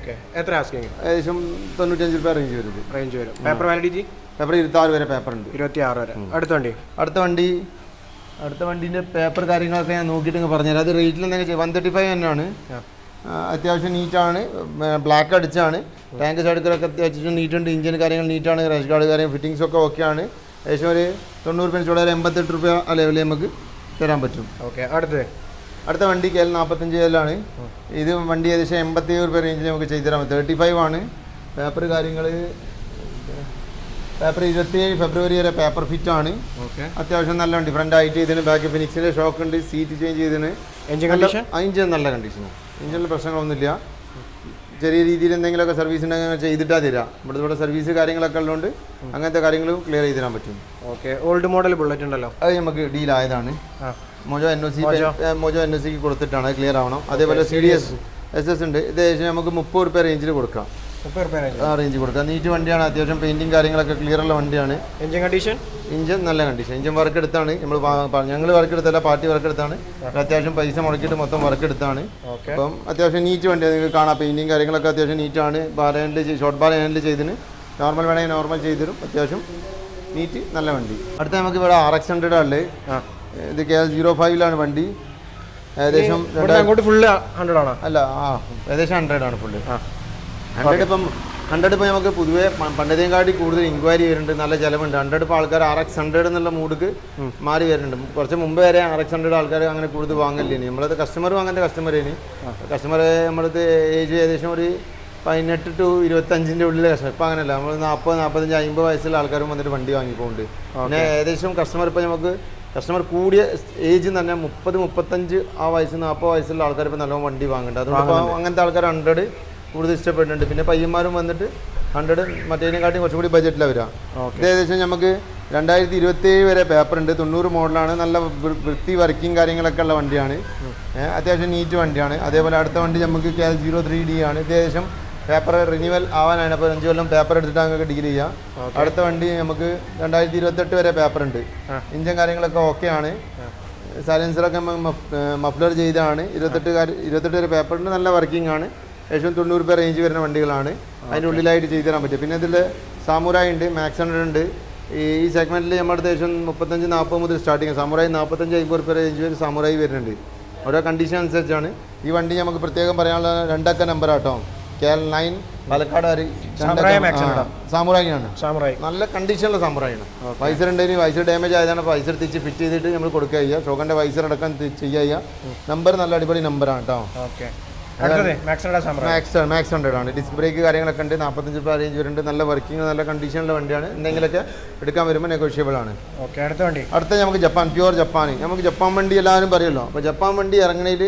ഓക്കെ. എത്ര ആസ്കിങ് ഏകദേശം തൊണ്ണൂറ്റഞ്ച് രൂപ റേഞ്ച് വരും റേഞ്ച് വരും. പേപ്പർ വാലിഡിറ്റി പേപ്പർ ഇരുപത്താറ് വരെ പേപ്പർ ഉണ്ട്. ഇരുപത്തി ആറ് വരെ അടുത്ത വണ്ടി? അടുത്ത വണ്ടി അടുത്ത വണ്ടീന്റെ പേപ്പർ കാര്യങ്ങളൊക്കെ ഞാൻ നോക്കിയിട്ട് പറഞ്ഞു പറഞ്ഞുതരാം. അത് റേറ്റിൽ എന്തെങ്കിലും വൺ തേർട്ടി ഫൈവ് തന്നെയാണ്. അത്യാവശ്യം നീറ്റാണ് ബ്ലാക്ക് അടിച്ചാണ്. ടാങ്ക് സൈഡുകളൊക്കെ അത്യാവശ്യം നീറ്റുണ്ട് ഇഞ്ചിൻ കാര്യങ്ങൾ നീറ്റാണ് റേഷ് കാർഡ് കാര്യം ഫിറ്റിങ്സ് ഒക്കെ ഓക്കെയാണ് ഏകദേശം ഒരു തൊണ്ണൂറ് പെൻസോടെ എൺപത്തെട്ട് രൂപ ആ ലെവലിൽ നമുക്ക് തരാൻ പറ്റും. ഓക്കെ അടുത്തത്. അടുത്ത വണ്ടി കെ എൽ നാൽപ്പത്തഞ്ച് കെല്ലാണ് ഇത് വണ്ടി ഏകദേശം എൺപത്തി ഏഴ് രൂപ റേഞ്ചിൽ നമുക്ക് ചെയ്തു തരാൻ തേർട്ടി ഫൈവ് ആണ്. പേപ്പർ കാര്യങ്ങൾ പേപ്പർ ഇരുപത്തിയേഴ് ഫെബ്രുവരി വരെ പേപ്പർ ഫിറ്റ് ആണ്. ഓക്കെ അത്യാവശ്യം നല്ല വണ്ടി. ഫ്രണ്ട് ആയിട്ട് ഇതിന് ബാക്ക് ഫിനിക്സിന്റെ ഷോക്ക് ഉണ്ട് സീറ്റ് ചേഞ്ച് ചെയ്തതിന്. എഞ്ചിൻ നല്ല കണ്ടീഷനാണ് എഞ്ചിനിൽ പ്രശ്നങ്ങളൊന്നുമില്ല. ചെറിയ രീതിയിൽ എന്തെങ്കിലുമൊക്കെ സർവീസ് ഉണ്ടെങ്കിൽ ചെയ്തിട്ടാ തരാം. ഇവിടെ ഇവിടെ സർവീസ് കാര്യങ്ങളൊക്കെ ഉള്ളതുകൊണ്ട് അങ്ങനത്തെ കാര്യങ്ങളും ക്ലിയർ ചെയ്ത് തരാൻ പറ്റും. ഓക്കെ ഓൾഡ് മോഡൽ ബുള്ളറ്റ് ഉണ്ടല്ലോ? അത് നമുക്ക് ഡീലായതാണ് ആ. Mojo N O C Mojo. N O സിക്ക് കൊടുത്തിട്ടാണ് ക്ലിയർ ആവണം. അതേപോലെ C D S S S ഉണ്ട്. ഇത് ഏകദേശം നമുക്ക് മുപ്പത് റുപ്യ റേഞ്ചിൽ കൊടുക്കാം. ആ റേഞ്ച് കൊടുക്കാം. നീറ്റ് വണ്ടിയാണ് അത്യാവശ്യം പെയിന്റിങ് കാര്യങ്ങളൊക്കെ ക്ലിയർ ഉള്ള വണ്ടിയാണ്. എഞ്ചിൻ കണ്ടീഷൻ ഇഞ്ചൻ നല്ല കണ്ടീഷൻ ഇഞ്ചൻ വർക്ക് എടുത്താണ്. നമ്മൾ ഞങ്ങൾ വർക്ക് എടുത്തല്ല പാർട്ടി വർക്ക് എടുത്താണ്. അത്യാവശ്യം പൈസ മുടക്കിയിട്ട് മൊത്തം വർക്ക് എടുത്താണ്. അപ്പം അത്യാവശ്യം നീറ്റ് വണ്ടിയാണ്. നിങ്ങൾക്ക് കാണാം. പെയിന്റിങ് കാര്യങ്ങളൊക്കെ അത്യാവശ്യം നീറ്റാണ് bar handle short bar handle ചെയ്തിന്. Normal വേണമെങ്കിൽ നോർമൽ ചെയ്തിരും അത്യാവശ്യം നീറ്റ് നല്ല വണ്ടി. അടുത്ത നമുക്ക് ഇവിടെ ആർ എക്സ് ഹൺഡ്രഡ് ഉള്ളത്. ഇത് കെ എൽ സീറോ ഫൈവിലാണ് വണ്ടി. ഏകദേശം അങ്ങോട്ട് ഫുള്ള് ഹൺഡ്രഡ് ആണോ? അല്ല ആ ഏകദേശം ഹൺഡ്രഡ് ആണ് ഫുള്ള് ഹൺഡ്രഡ് ഇപ്പം ഹൺഡ്രഡ് ഇപ്പം നമുക്ക് പൊതുവേ പ- പണ്ടത്തേക്കാട്ടി കൂടുതൽ ഇൻക്വയറി വരുന്നുണ്ട് നല്ല ചിലവുണ്ട്. ഹൺഡ്രഡ് ഇപ്പോൾ ആൾക്കാർ ആർ എക്സ് ഹൺഡ്രഡ് എന്നുള്ള മൂഡ്ക്ക് മാറി വരുന്നുണ്ട്. കുറച്ച് മുമ്പ് വരെ ആർ എക്സ് ഹൺഡ്രഡ് ആൾക്കാർ അങ്ങനെ കൂടുതൽ വാങ്ങലില്ല നമ്മളത് കസ്റ്റമറും അങ്ങനത്തെ കസ്റ്റമറേന് കസ്റ്റമർ നമ്മളത് ഏജ് ഏകദേശം ഒരു പതിനെട്ട് ടു ഇരുപത്തഞ്ചിന്റെ ഉള്ളിലെ കസ്റ്റമർ ഇപ്പം അങ്ങനെയല്ല നമ്മൾ നാൽപ്പത് നാൽപ്പത്തഞ്ച് അമ്പത് വയസ്സുള്ള ആൾക്കാരും വന്നിട്ട് വണ്ടി വാങ്ങിപ്പോണ്ട് പിന്നെ ഏകദേശം കസ്റ്റമർ ഇപ്പം നമുക്ക് കസ്റ്റമർ കൂടിയ ഏജ് തന്നെ മുപ്പത് മുപ്പത്തഞ്ച് ആ വയസ്സ് നാൽപ്പത് വയസ്സുള്ള ആൾക്കാർ ഇപ്പോൾ നല്ലോണം വണ്ടി വാങ്ങുന്നുണ്ട്. അതുകൊണ്ട് അങ്ങനത്തെ ആൾക്കാർ ഹൺഡ്രഡ് കൂടുതൽ ഇഷ്ടപ്പെടുന്നുണ്ട്. പിന്നെ പയ്യന്മാരും വന്നിട്ട് ഹൺഡ്രഡ് മറ്റേതിനെക്കാട്ടി കുറച്ചും കൂടി ബജറ്റിലാണ് വരിക. ഓക്കെ. ഇത് ഏകദേശം നമുക്ക് രണ്ടായിരത്തി ഇരുപത്തി ഏഴ് വരെ പേപ്പർ ഉണ്ട്. തൊണ്ണൂറ് മോഡലാണ്. നല്ല വൃത്തി വർക്കിംഗ് കാര്യങ്ങളൊക്കെ ഉള്ള വണ്ടിയാണ്. അത്യാവശ്യം നീറ്റ് വണ്ടിയാണ്. അതേപോലെ അടുത്ത വണ്ടി നമുക്ക് കെ സീറോ ത്രീ ഡി ആണ്. ഇത് ഏകദേശം പേപ്പർ റിന്യൂവൽ ആവാനാണ്. അപ്പോൾ അഞ്ച് കൊല്ലം പേപ്പർ എടുത്തിട്ട് നമുക്ക് ഡിഗ്രി ചെയ്യാം. അടുത്ത വണ്ടി നമുക്ക് രണ്ടായിരത്തി ഇരുപത്തെട്ട് വരെ പേപ്പർ ഉണ്ട്. ഇഞ്ചൻ കാര്യങ്ങളൊക്കെ ഓക്കെ ആണ്. സൈലൻസറൊക്കെ മഫ്ലർ ചെയ്താണ്. ഇരുപത്തെട്ട് ഇരുപത്തെട്ട് വരെ ഉണ്ട്. നല്ല വർക്കിംഗ് ആണ്. ഏകദേശം തൊണ്ണൂറ് രൂപ റേഞ്ച് വരുന്ന വണ്ടികളാണ്. അതിന്റെ ഉള്ളിലായിട്ട് ചെയ്തു തരാൻ പറ്റും. പിന്നെ ഇതിൽ സാമുറായി ഉണ്ട്. മാക്സ് ഹൺഡ്രഡ് ഉണ്ട്. ഈ ഈ സെഗ്മെന്റിൽ നമ്മുടെ ഏകദേശം മുപ്പത്തഞ്ച് നാൽപ്പത് മുതൽ സ്റ്റാർട്ടിങ് സാമുറായി നാൽപ്പത്തഞ്ച് അമ്പത് രൂപ റേഞ്ച് വരെ സാമുറായി വരുന്നുണ്ട്. ഓരോ കണ്ടീഷൻ അനുസരിച്ചാണ്. ഈ വണ്ടി നമുക്ക് പ്രത്യേകം പറയാനുള്ള രണ്ടക്ക number auto. K L nine Palakkad വരെ? സാമുറായിയാണ്. നല്ല കണ്ടീഷനുള്ള സംഭവമാണ് വൈസർ ഉണ്ടെങ്കിൽ വൈസർ ഡാമേജ് ആയതാണ് വൈസർ തിരിച്ച് ഫിറ്റ് ചെയ്തിട്ട് നമ്മൾ കൊടുക്കുക ചെയ്യുക. ഷോക്കന്റെ വൈസർ അടക്കം ചെയ്യുക നമ്പർ നല്ല അടിപൊളി നമ്പറാണ് കേട്ടോ അടുത്തത് മാക്സിനോட സാമ്രാജ്യം മാക്സ് മാക്സ് ഹൺഡ്രഡ് ആണ്. ഡിസ്ക് ബ്രേക്ക് കാര്യങ്ങളൊക്കെ ഉണ്ട് നാൽപ്പത്തഞ്ച് രൂപ റേഞ്ച് വരുന്നുണ്ട്. നല്ല വർക്കിംഗ് നല്ല കണ്ടീഷനുള്ള വണ്ടിയാണ്. എന്തെങ്കിലുമൊക്കെ എടുക്കാൻ വരുമ്പോൾ നെഗോഷ്യബിൾ ആണ്. ഓക്കെ അടുത്ത വണ്ടി. അടുത്ത നമുക്ക് ജപ്പാൻ പ്യുവർ ജപ്പാൻ നമുക്ക് ജപ്പാൻ വണ്ടി എല്ലാവരും പറയുമല്ലോ അപ്പോൾ ജപ്പാൻ വണ്ടി ഇറങ്ങണതിൽ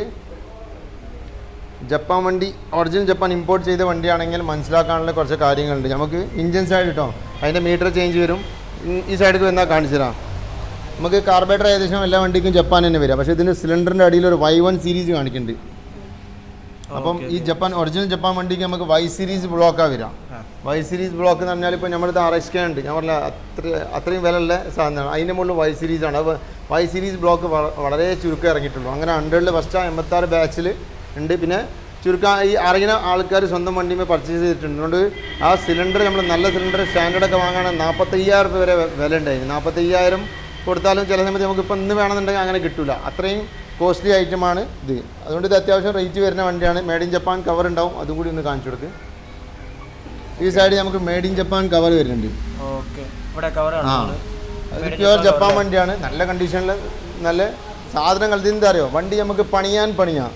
ജപ്പാൻ വണ്ടി ഒറിജിനൽ ജപ്പാൻ ഇമ്പോർട്ട് ചെയ്ത വണ്ടിയാണെങ്കിൽ മനസ്സിലാക്കാനുള്ള കുറച്ച് കാര്യങ്ങളുണ്ട്. നമുക്ക് ഇഞ്ചിൻ സൈഡ് കേട്ടോ അതിന്റെ മീറ്റർ ചേഞ്ച് വരും. ഈ- സൈഡിൽ വന്നാൽ കാണിച്ചു തരാം. നമുക്ക് കാർബേറ്റർ ഏകദേശം എല്ലാ വണ്ടിക്കും ജപ്പാൻ തന്നെ വരിക. പക്ഷേ ഇതിന് സിലിണ്ടറിന്റെ അടിയിൽ ഒരു വൈ വൺ സീരീസ് കാണിക്കുന്നുണ്ട്. അപ്പം ഈ ജപ്പാൻ ഒറിജിനൽ ജപ്പാൻ വണ്ടിക്ക് നമുക്ക് വൈ സീരീസ് ബ്ലോക്കാണ് വരിക. വൈ സീരീസ് ബ്ലോക്ക് എന്ന് പറഞ്ഞാൽ ഇപ്പോൾ നമ്മുടെ ആർ എക്സ് കെ ഉണ്ട്. ഞാൻ പറഞ്ഞ അത്ര അത്രയും വിലയുള്ള സാധനമാണ്. അതിന്റെ മുകളിൽ വൈ സീരീസ് ആണ്. അപ്പോൾ വൈ സീരീസ് ബ്ലോക്ക് വളരെ ചുരുക്കം ഇറങ്ങിയിട്ടുള്ളൂ. അങ്ങനെ ഹൺഡ്രഡിൽ ഫസ്റ്റ് എൺപത്താറ് ബാച്ചിൽ ഉണ്ട്. പിന്നെ ചുരുക്കം ഈ അറിയുന്ന ആൾക്കാർ സ്വന്തം വണ്ടിമേ പർച്ചേസ് ചെയ്തിട്ടുണ്ട്. അതുകൊണ്ട് ആ സിലിണ്ടർ നമ്മൾ നല്ല സിലിണ്ടർ സ്റ്റാൻഡേർഡൊക്കെ വാങ്ങുകയാണെങ്കിൽ നാൽപ്പത്തയ്യായിരം രൂപ വരെ വില ഉണ്ടായിരുന്നു. നാൽപ്പത്തയ്യായിരം കൊടുത്താലും ചില സമയത്ത് നമുക്ക് ഇപ്പം ഇന്ന് വേണമെന്നുണ്ടെങ്കിൽ അങ്ങനെ കിട്ടില്ല അത്രയും കോസ്റ്റ്ലി ഐറ്റമാണ് ഇത്. അതുകൊണ്ട് ഇത് അത്യാവശ്യം റേറ്റ് വരുന്ന വണ്ടിയാണ്. മേഡ് ഇൻ ജപ്പാൻ കവർ ഉണ്ടാവും. അതും കൂടി ഒന്ന് കാണിച്ചു കൊടുക്ക്. ഈ സൈഡിൽ നമുക്ക് മേഡ് ഇൻ ജപ്പാൻ കവർ വരുന്നുണ്ട്. ഓക്കെ ഇവിടെ കവർ ആ. അത് പ്യുവർ ജപ്പാൻ വണ്ടിയാണ്. നല്ല കണ്ടീഷനിൽ നല്ല സാധനങ്ങൾ. ഇതിന്റെ അറിയോ? വണ്ടി നമുക്ക് പണിയാൻ പണിയാം.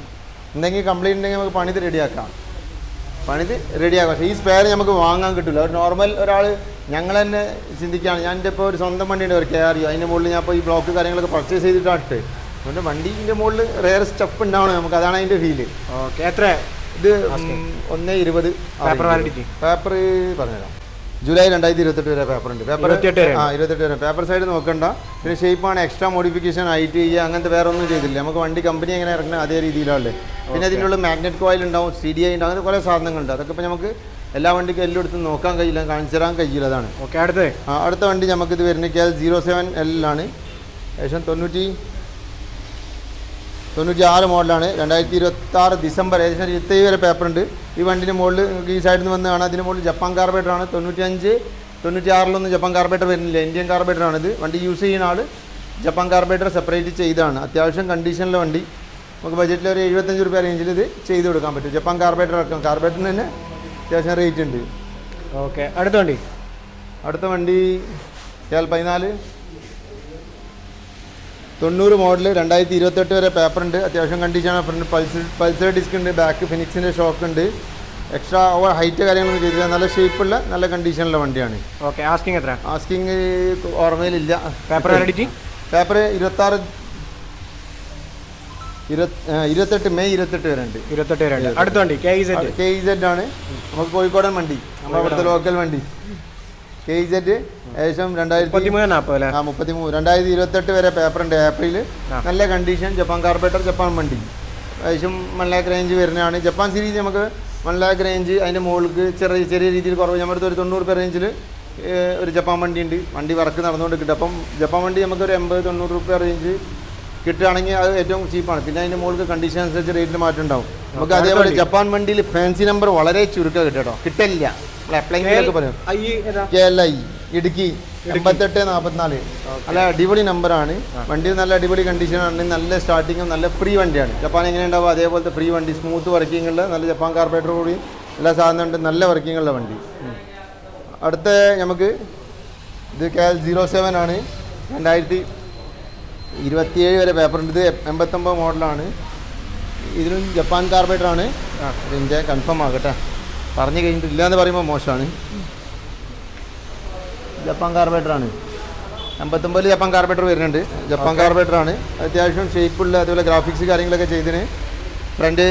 എന്തെങ്കിലും കംപ്ലൈന്റ് ഉണ്ടെങ്കിൽ നമുക്ക് പണിത് റെഡിയാക്കാം പണിത് റെഡിയാക്കാം പക്ഷേ ഈ സ്പെയർ നമുക്ക് വാങ്ങാൻ കിട്ടില്ല ഒരു നോർമൽ ഒരാൾ ഞങ്ങൾ തന്നെ ചിന്തിക്കുകയാണ്. ഞാൻ എന്റെ ഇപ്പോൾ ഒരു സ്വന്തം വണ്ടിയുണ്ട് ഒരു കെ ആർ യു അതിന്റെ മുകളിൽ ഞാൻ ഇപ്പോൾ ഈ ബ്ലോക്ക് കാര്യങ്ങളൊക്കെ പർച്ചേസ് ചെയ്തിട്ടാണ് അതുകൊണ്ട് വണ്ടീന്റെ മുകളിൽ റെയർ സ്റ്റെപ്പ് ഉണ്ടാവണം നമുക്ക്. അതാണ് അതിന്റെ ഫീൽ ഓക്കെ എത്ര? ഇത് ഒന്ന് ഇരുപത്. പേപ്പർ? പേപ്പർ പറഞ്ഞുതരാം. ജൂലൈ രണ്ടായിരത്തി ഇരുപത്തെട്ട് വരെ പേപ്പർ ഉണ്ട് പേപ്പർ 28 വരെ ആ ഇരുപത്തെട്ട് വരെ. പേപ്പർ സൈഡ് നോക്കണ്ട. പിന്നെ ഷേപ്പാണ് എക്സ്ട്രാ മോഡിഫിക്കേഷൻ ആയിട്ട് ചെയ്യുക അങ്ങനത്തെ വേറെ ഒന്നും ചെയ്തില്ല. നമുക്ക് വണ്ടി കമ്പനി എങ്ങനെ ഇറങ്ങണം അതേ രീതിയിലാണല്ലേ. പിന്നെ അതിനുള്ള മാഗ്നറ്റ് കോയിൽ ഉണ്ടാവും സി ഡി ഐ ഉണ്ടാവും അങ്ങനത്തെ കുറേ സാധനങ്ങളുണ്ട്. അതൊക്കെ ഇപ്പോൾ നമുക്ക് എല്ലാ വണ്ടിക്കും എല്ലാം എടുത്ത് നോക്കാൻ കഴിയില്ല കാണിച്ചു തരാൻ കഴിയില്ല അതാണ്. ഓക്കെ അടുത്ത് ആ, അടുത്ത വണ്ടി നമുക്കിത് വരുന്നത് സീറോ സെവൻ എല്ലാണ് ഏകദേശം തൊണ്ണൂറ്റി തൊണ്ണൂറ്റി ആറ് മോഡലാണ്. രണ്ടായിരത്തി ഇരുപത്തി ആറ് ഡിസംബർ ഏകദേശം ഇരുപത്തേഴ് വരെ പേപ്പറുണ്ട്. ഈ വണ്ടിന്റെ മുകളിൽ ഈ സൈഡിൽ നിന്ന് വന്ന് കാണാം അതിന്റെ മുകളിൽ ജപ്പാൻ കാർബേറ്ററാണ് തൊണ്ണൂറ്റി അഞ്ച് തൊണ്ണൂറ്റി ആറിലൊന്നും ജപ്പാൻ കാർബേറ്റർ വരുന്നില്ല. ഇന്ത്യൻ കാർബേറ്ററാണിത് വണ്ടി യൂസ് ചെയ്യുന്ന ആൾ ജപ്പാൻ കാർബേറ്റർ സെപ്പറേറ്റ് ചെയ്താണ് അത്യാവശ്യം കണ്ടീഷനിലെ വണ്ടി. നമുക്ക് ബജറ്റിൽ ഒരു എഴുപത്തഞ്ച് റുപ്യ റേഞ്ചിൽ ഇത് ചെയ്ത് കൊടുക്കാൻ പറ്റും. ജപ്പാൻ കാർബേറ്റർ ഇറക്കാം. കാർബേറ്ററിന് തന്നെ അത്യാവശ്യം റേറ്റ് ഉണ്ട്. ഓക്കെ അടുത്ത വണ്ടി? അടുത്ത വണ്ടി കേൾ പതിനാല്. തൊണ്ണൂറ് മോഡൽ രണ്ടായിരത്തി ഇരുപത്തെട്ട് വരെ പേപ്പർ ഉണ്ട് അത്യാവശ്യം കണ്ടീഷനാണ് ഫ്രണ്ട് പൾസർ പൾസർ ഡിസ്ക് ഉണ്ട് ബാക്ക് ഫിനിക്സിന്റെ ഷോക്ക് ഉണ്ട്. എക്സ്ട്രാ ഓവർ ഹൈറ്റ് കാര്യങ്ങളൊന്നും ചെയ്തില്ല നല്ല ഷേപ്പുള്ള നല്ല കണ്ടീഷനുള്ള വണ്ടിയാണ്. ഓക്കെ ആസ്കിങ് എത്ര ആസ്കിങ് ഓർമ്മയിലില്ല. പേപ്പർ വാലിഡിറ്റി പേപ്പർ ഇരുപത്താറ് ഇരുപത്തി ഇരുപത്തെട്ട് മെയ് ഇരുപത്തെട്ട് വരെ ഉണ്ട്. ഇരുപത്തെട്ട് വരെ ഉണ്ട്. അടുത്ത വണ്ടി K Z K Z ആണ്. നമുക്ക് കോഴിക്കോടൻ വണ്ടി. നമ്മുടെ അവിടുത്തെ ലോക്കൽ വണ്ടി. കെ ഇസെഡ് ഏകദേശം രണ്ടായിരത്തി ആ മുപ്പത്തി മൂന്ന് രണ്ടായിരത്തി ഇരുപത്തെട്ട് വരെ പേപ്പർ ഉണ്ട് ഏപ്രിൽ നല്ല കണ്ടീഷൻ ജപ്പാൻ കാർബറേറ്റർ ജപ്പാൻ വണ്ടി. ഏകദേശം വൺ ലാക്ക് റേഞ്ച് വരുന്നതാണ്. ജപ്പാൻ സീരീസ് നമുക്ക് വൺ ലാക്ക് റേഞ്ച് അതിന്റെ മുകളിൽ ചെറിയ ചെറിയ രീതിയിൽ കുറവ്. നമ്മുടെ ഒരു തൊണ്ണൂറ് രൂപ റേഞ്ചിൽ ഒരു ജപ്പാൻ വണ്ടി ഉണ്ട് വണ്ടി വർക്ക് നടന്നുകൊണ്ട് കിട്ടും അപ്പം ജപ്പാൻ വണ്ടി നമുക്ക് ഒരു എൺപത് തൊണ്ണൂറ് രൂപ റേഞ്ച് കിട്ടുകയാണെങ്കിൽ അത് ഏറ്റവും ചീപ്പാണ് പിന്നെ അതിന്റെ മുകളിൽ കണ്ടീഷൻ അനുസരിച്ച് റേറ്റിൽ മാറ്റം ഉണ്ടാവും. നമുക്ക് അതേപോലെ ജപ്പാൻ വണ്ടിയിൽ ഫാൻസി നമ്പർ വളരെ ചുരുക്കം കിട്ടോ കിട്ടില്ല. ഇടുക്കി എൺപത്തെട്ട് നാൽപ്പത്തിനാല്. നല്ല അടിപൊളി നമ്പറാണ് വണ്ടി നല്ല അടിപൊളി കണ്ടീഷനാണ് നല്ല സ്റ്റാർട്ടിങ്ങും നല്ല ഫ്രീ വണ്ടിയാണ്. ജപ്പാൻ എങ്ങനെ ഉണ്ടാവും? അതേപോലത്തെ ഫ്രീ വണ്ടി സ്മൂത്ത് വർക്കിംഗ് ഉള്ള നല്ല ജപ്പാൻ കാർപ്പറേറ്റർ കൂടി എല്ലാ സാധനം ഉണ്ട്. നല്ല വർക്കിംഗ് ഉള്ള വണ്ടി. അടുത്ത നമുക്ക് ഇത് കെ എൽ സീറോ സെവൻ ആണ്. രണ്ടായിരത്തി ഇരുപത്തിയേഴ് വരെ പേപ്പർ ഉണ്ട്. ഇത് എൺപത്തൊമ്പത് മോഡലാണ് ഇതിനും ജപ്പാൻ കാർബൈഡറാണ്. ആണ് ഇതിന്റെ കൺഫേം ആകട്ടെ. പറഞ്ഞു കഴിഞ്ഞിട്ടില്ല എന്ന് പറയുമ്പോൾ മോശമാണ്. ജപ്പാൻ കാർബറേറ്ററാണ് എൺപത്തൊമ്പതിൽ ജപ്പാൻ കാർബറേറ്റർ വരുന്നുണ്ട്. ജപ്പാൻ കാർബറേറ്ററാണ് അത്യാവശ്യം ഷേപ്പുള്ള അതുപോലെ ഗ്രാഫിക്സ് കാര്യങ്ങളൊക്കെ ചെയ്തിന്. ഫ്രണ്ട്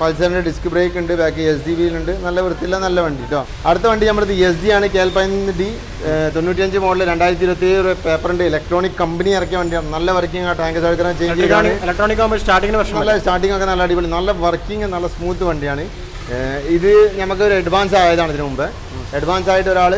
പൾസറിന്റെ ഡിസ്ക് ബ്രേക്ക് ഉണ്ട് ബാക്ക് എസ് ഡി വിയിലുണ്ട് നല്ല വൃത്തിയുള്ള നല്ല വണ്ടി കേട്ടോ അടുത്ത വണ്ടി നമ്മുടെ എസ് ഡി ആണ്. കെ എൽ പതിനൊന്ന് ഡി തൊണ്ണൂറ്റിയഞ്ച് മോഡൽ രണ്ടായിരത്തി ഇരുപത്തി ഏഴ് പേപ്പറിന്റെ ഇലക്ട്രോണിക് കമ്പനി ഇറക്കിയ വണ്ടിയാണ്. നല്ല വർക്കിംഗ് ആ ടാങ്ക് സൈഡിൽ ചേഞ്ച് ചെയ്താണ്. ഇലക്ട്രോണിക് ആകുമ്പോൾ സ്റ്റാർട്ടിങ്ങിന് നല്ല സ്റ്റാർട്ടിംഗ് ഒക്കെ നല്ല അടിപൊളി. നല്ല വർക്കിംഗ് നല്ല സ്മൂത്ത് വണ്ടിയാണ്. ഇത് നമുക്ക് ഒരു അഡ്വാൻസ് ആയതാണ് ഇതിനു മുമ്പ്. അഡ്വാൻസ് ആയിട്ട് ഒരാൾ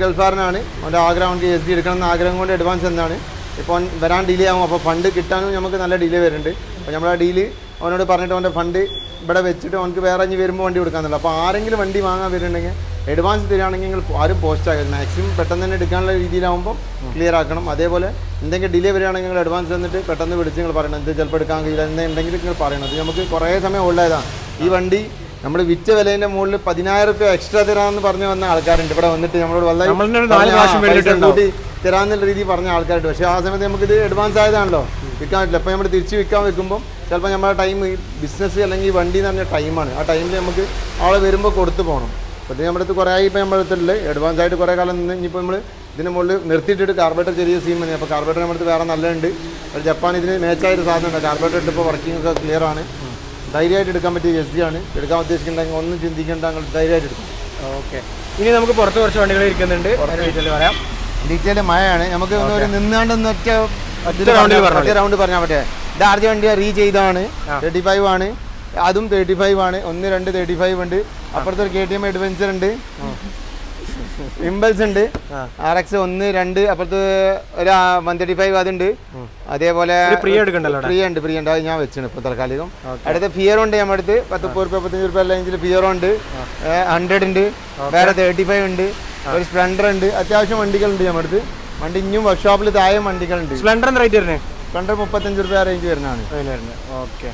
ഗൾഫാറിനാണ്. അവന്റെ ആഗ്രഹം അവർക്ക് എസ് ഡി എടുക്കണം എന്ന ആഗ്രഹം കൊണ്ട് അഡ്വാൻസ് എന്നാണ് ഇപ്പോൾ വരാൻ ഡിലേ ആകും അപ്പോൾ ഫണ്ട് കിട്ടാനും നമുക്ക് നല്ല ഡിലേ വരുന്നുണ്ട്. അപ്പോൾ നമ്മൾ ആ ഡീൽ അവനോട് പറഞ്ഞിട്ട് അവന്റെ ഫണ്ട് ഇവിടെ വെച്ചിട്ട് അവനക്ക് വേറെ ഇനി വരുമ്പോൾ വണ്ടി കൊടുക്കാന്നുള്ളൂ അപ്പോൾ ആരെങ്കിലും വണ്ടി വാങ്ങാൻ വരുന്നുണ്ടെങ്കിൽ അഡ്വാൻസ് തരികയാണെങ്കിൽ നിങ്ങൾ ആരും പോസ്റ്റ് ആകരുത് മാക്സിമം പെട്ടെന്ന് തന്നെ എടുക്കാനുള്ള രീതിയിലാവുമ്പോൾ ക്ലിയർ ആക്കണം. അതേപോലെ എന്തെങ്കിലും ഡിലേ വരികയാണെങ്കിൽ നിങ്ങൾ അഡ്വാൻസ് തന്നിട്ട് പെട്ടെന്ന് വിളിച്ച് നിങ്ങൾ പറയണം എന്ത് ചിലപ്പോൾ എടുക്കാൻ കഴിയില്ല എന്നുണ്ടെങ്കിൽ എന്തെങ്കിലും നിങ്ങൾ പറയണം. അത് നമുക്ക് കുറേ സമയം ഉള്ളതാണ്. ഈ വണ്ടി നമ്മൾ വിറ്റ വിലേന്റെ മുകളിൽ പതിനായിരം രൂപ എക്സ്ട്രാ തരാമെന്ന് പറഞ്ഞു വന്ന ആൾക്കാരുണ്ട്. ഇവിടെ വന്നിട്ട് നമ്മളോട് വളരെ. കൂട്ടി തരാമെന്നുള്ള രീതി പറഞ്ഞ ആൾക്കാരുണ്ട്. പക്ഷേ ആ സമയത്ത് നമുക്കിത് അഡ്വാൻസ് ആയതാണല്ലോ. വിൽക്കാൻ പറ്റില്ല. അപ്പോൾ നമ്മൾ തിരിച്ച് വിൽക്കാൻ വെക്കുമ്പോൾ ചിലപ്പോൾ നമ്മുടെ ടൈം ഈ ബിസിനസ് അല്ലെങ്കിൽ വണ്ടി എന്ന് പറഞ്ഞ ടൈമാണ് ആ ടൈമിൽ നമുക്ക് ആളെ വരുമ്പോൾ കൊടുത്തു പോകണം അപ്പോൾ നമ്മുടെ അടുത്ത് കുറേ ആയി ഇപ്പോൾ നമ്മുടെ അടുത്തുള്ളത് അഡ്വാൻസ് ആയിട്ട് കുറേ കാലം നിന്ന് ഇനിയിപ്പോൾ നമ്മൾ ഇതിന് മുകളിൽ നിർത്തിയിട്ടിട്ട് കാർബറേറ്റർ ചെറിയ സീം മതി അപ്പോൾ കാർബറേറ്റർ നമ്മുടെ അടുത്ത് വേറെ നല്ലതുണ്ട്. ഒരു ജപ്പാൻ ഇതിന് മേച്ചായൊരു സാധനമുണ്ട് കാർബറേറ്റർ ഇട്ടിപ്പോൾ വർക്കിംഗ് ഒക്കെ ക്ലിയർ ആണ്. ധൈര്യമായിട്ട് എടുക്കാൻ പറ്റിയ എസ് ആണ്. എടുക്കാൻ ഉദ്ദേശിക്കുന്നുണ്ടെങ്കിൽ ഒന്നും ചിന്തിക്കേണ്ട ഞങ്ങൾ ധൈര്യമായിട്ട് എടുക്കും. ഓക്കെ ഇനി നമുക്ക് പുറത്ത് കുറച്ച് വണ്ടികൾ ഇരിക്കുന്നുണ്ട്. ഡീറ്റെയിൽ പറയാം ഡീറ്റെയിൽ മഴയാണ്. നമുക്ക് ഒന്ന് ഒരു നിന്നാണ്ട് റൗണ്ട് പറഞ്ഞാൽ പറ്റേ ഇത് വണ്ടി റീ ചെയ്താണ്. തേർട്ടി ഫൈവ് ആണ്. അതും തേർട്ടി ഫൈവ് ആണ്. ഒന്ന് രണ്ട് തേർട്ടി ഫൈവ് ഉണ്ട്. അപ്പുറത്ത് ഒരു കെ ടി എം അഡ്വഞ്ചർ ഉണ്ട്. ഇമ്പൾസ് ഉണ്ട്. ആർ എക്സ് ഒന്ന് രണ്ട് അപ്പുറത്ത് ഒരു വൺ തേർട്ടി ഫൈവ് അതുണ്ട്. അതേപോലെ ഫ്രീ ഉണ്ട് ഫ്രീ ഉണ്ട്. അത് ഞാൻ വെച്ചിട്ടുണ്ട് ഇപ്പോൾ തൽക്കാലികം. അടുത്ത ഫിയർ ഉണ്ട് നമ്മുടെ അടുത്ത്. പത്ത് മുപ്പത് റുപ്യ പത്തഞ്ച് റുപ്യ റേഞ്ചിൽ ഫിയർ ഉണ്ട് ഹൺഡ്രഡ് ഉണ്ട്. വേറെ തേർട്ടി ഫൈവ് ഉണ്ട് ഒരു സ്പ്ലെൻഡർ ഉണ്ട്. അത്യാവശ്യം വണ്ടികളുണ്ട് നമ്മുടെ അടുത്ത്. വണ്ടി ഇനിയും വർക്ക്ഷോപ്പിൽ താഴെ വണ്ടികളുണ്ട്. സ്പ്ലെൻഡർ റേറ്റ് വരുന്നത് സ്പ്ലെൻഡർ മുപ്പത്തഞ്ച് റുപ്യ റേഞ്ച് വരുന്നതാണ്. ഓക്കെ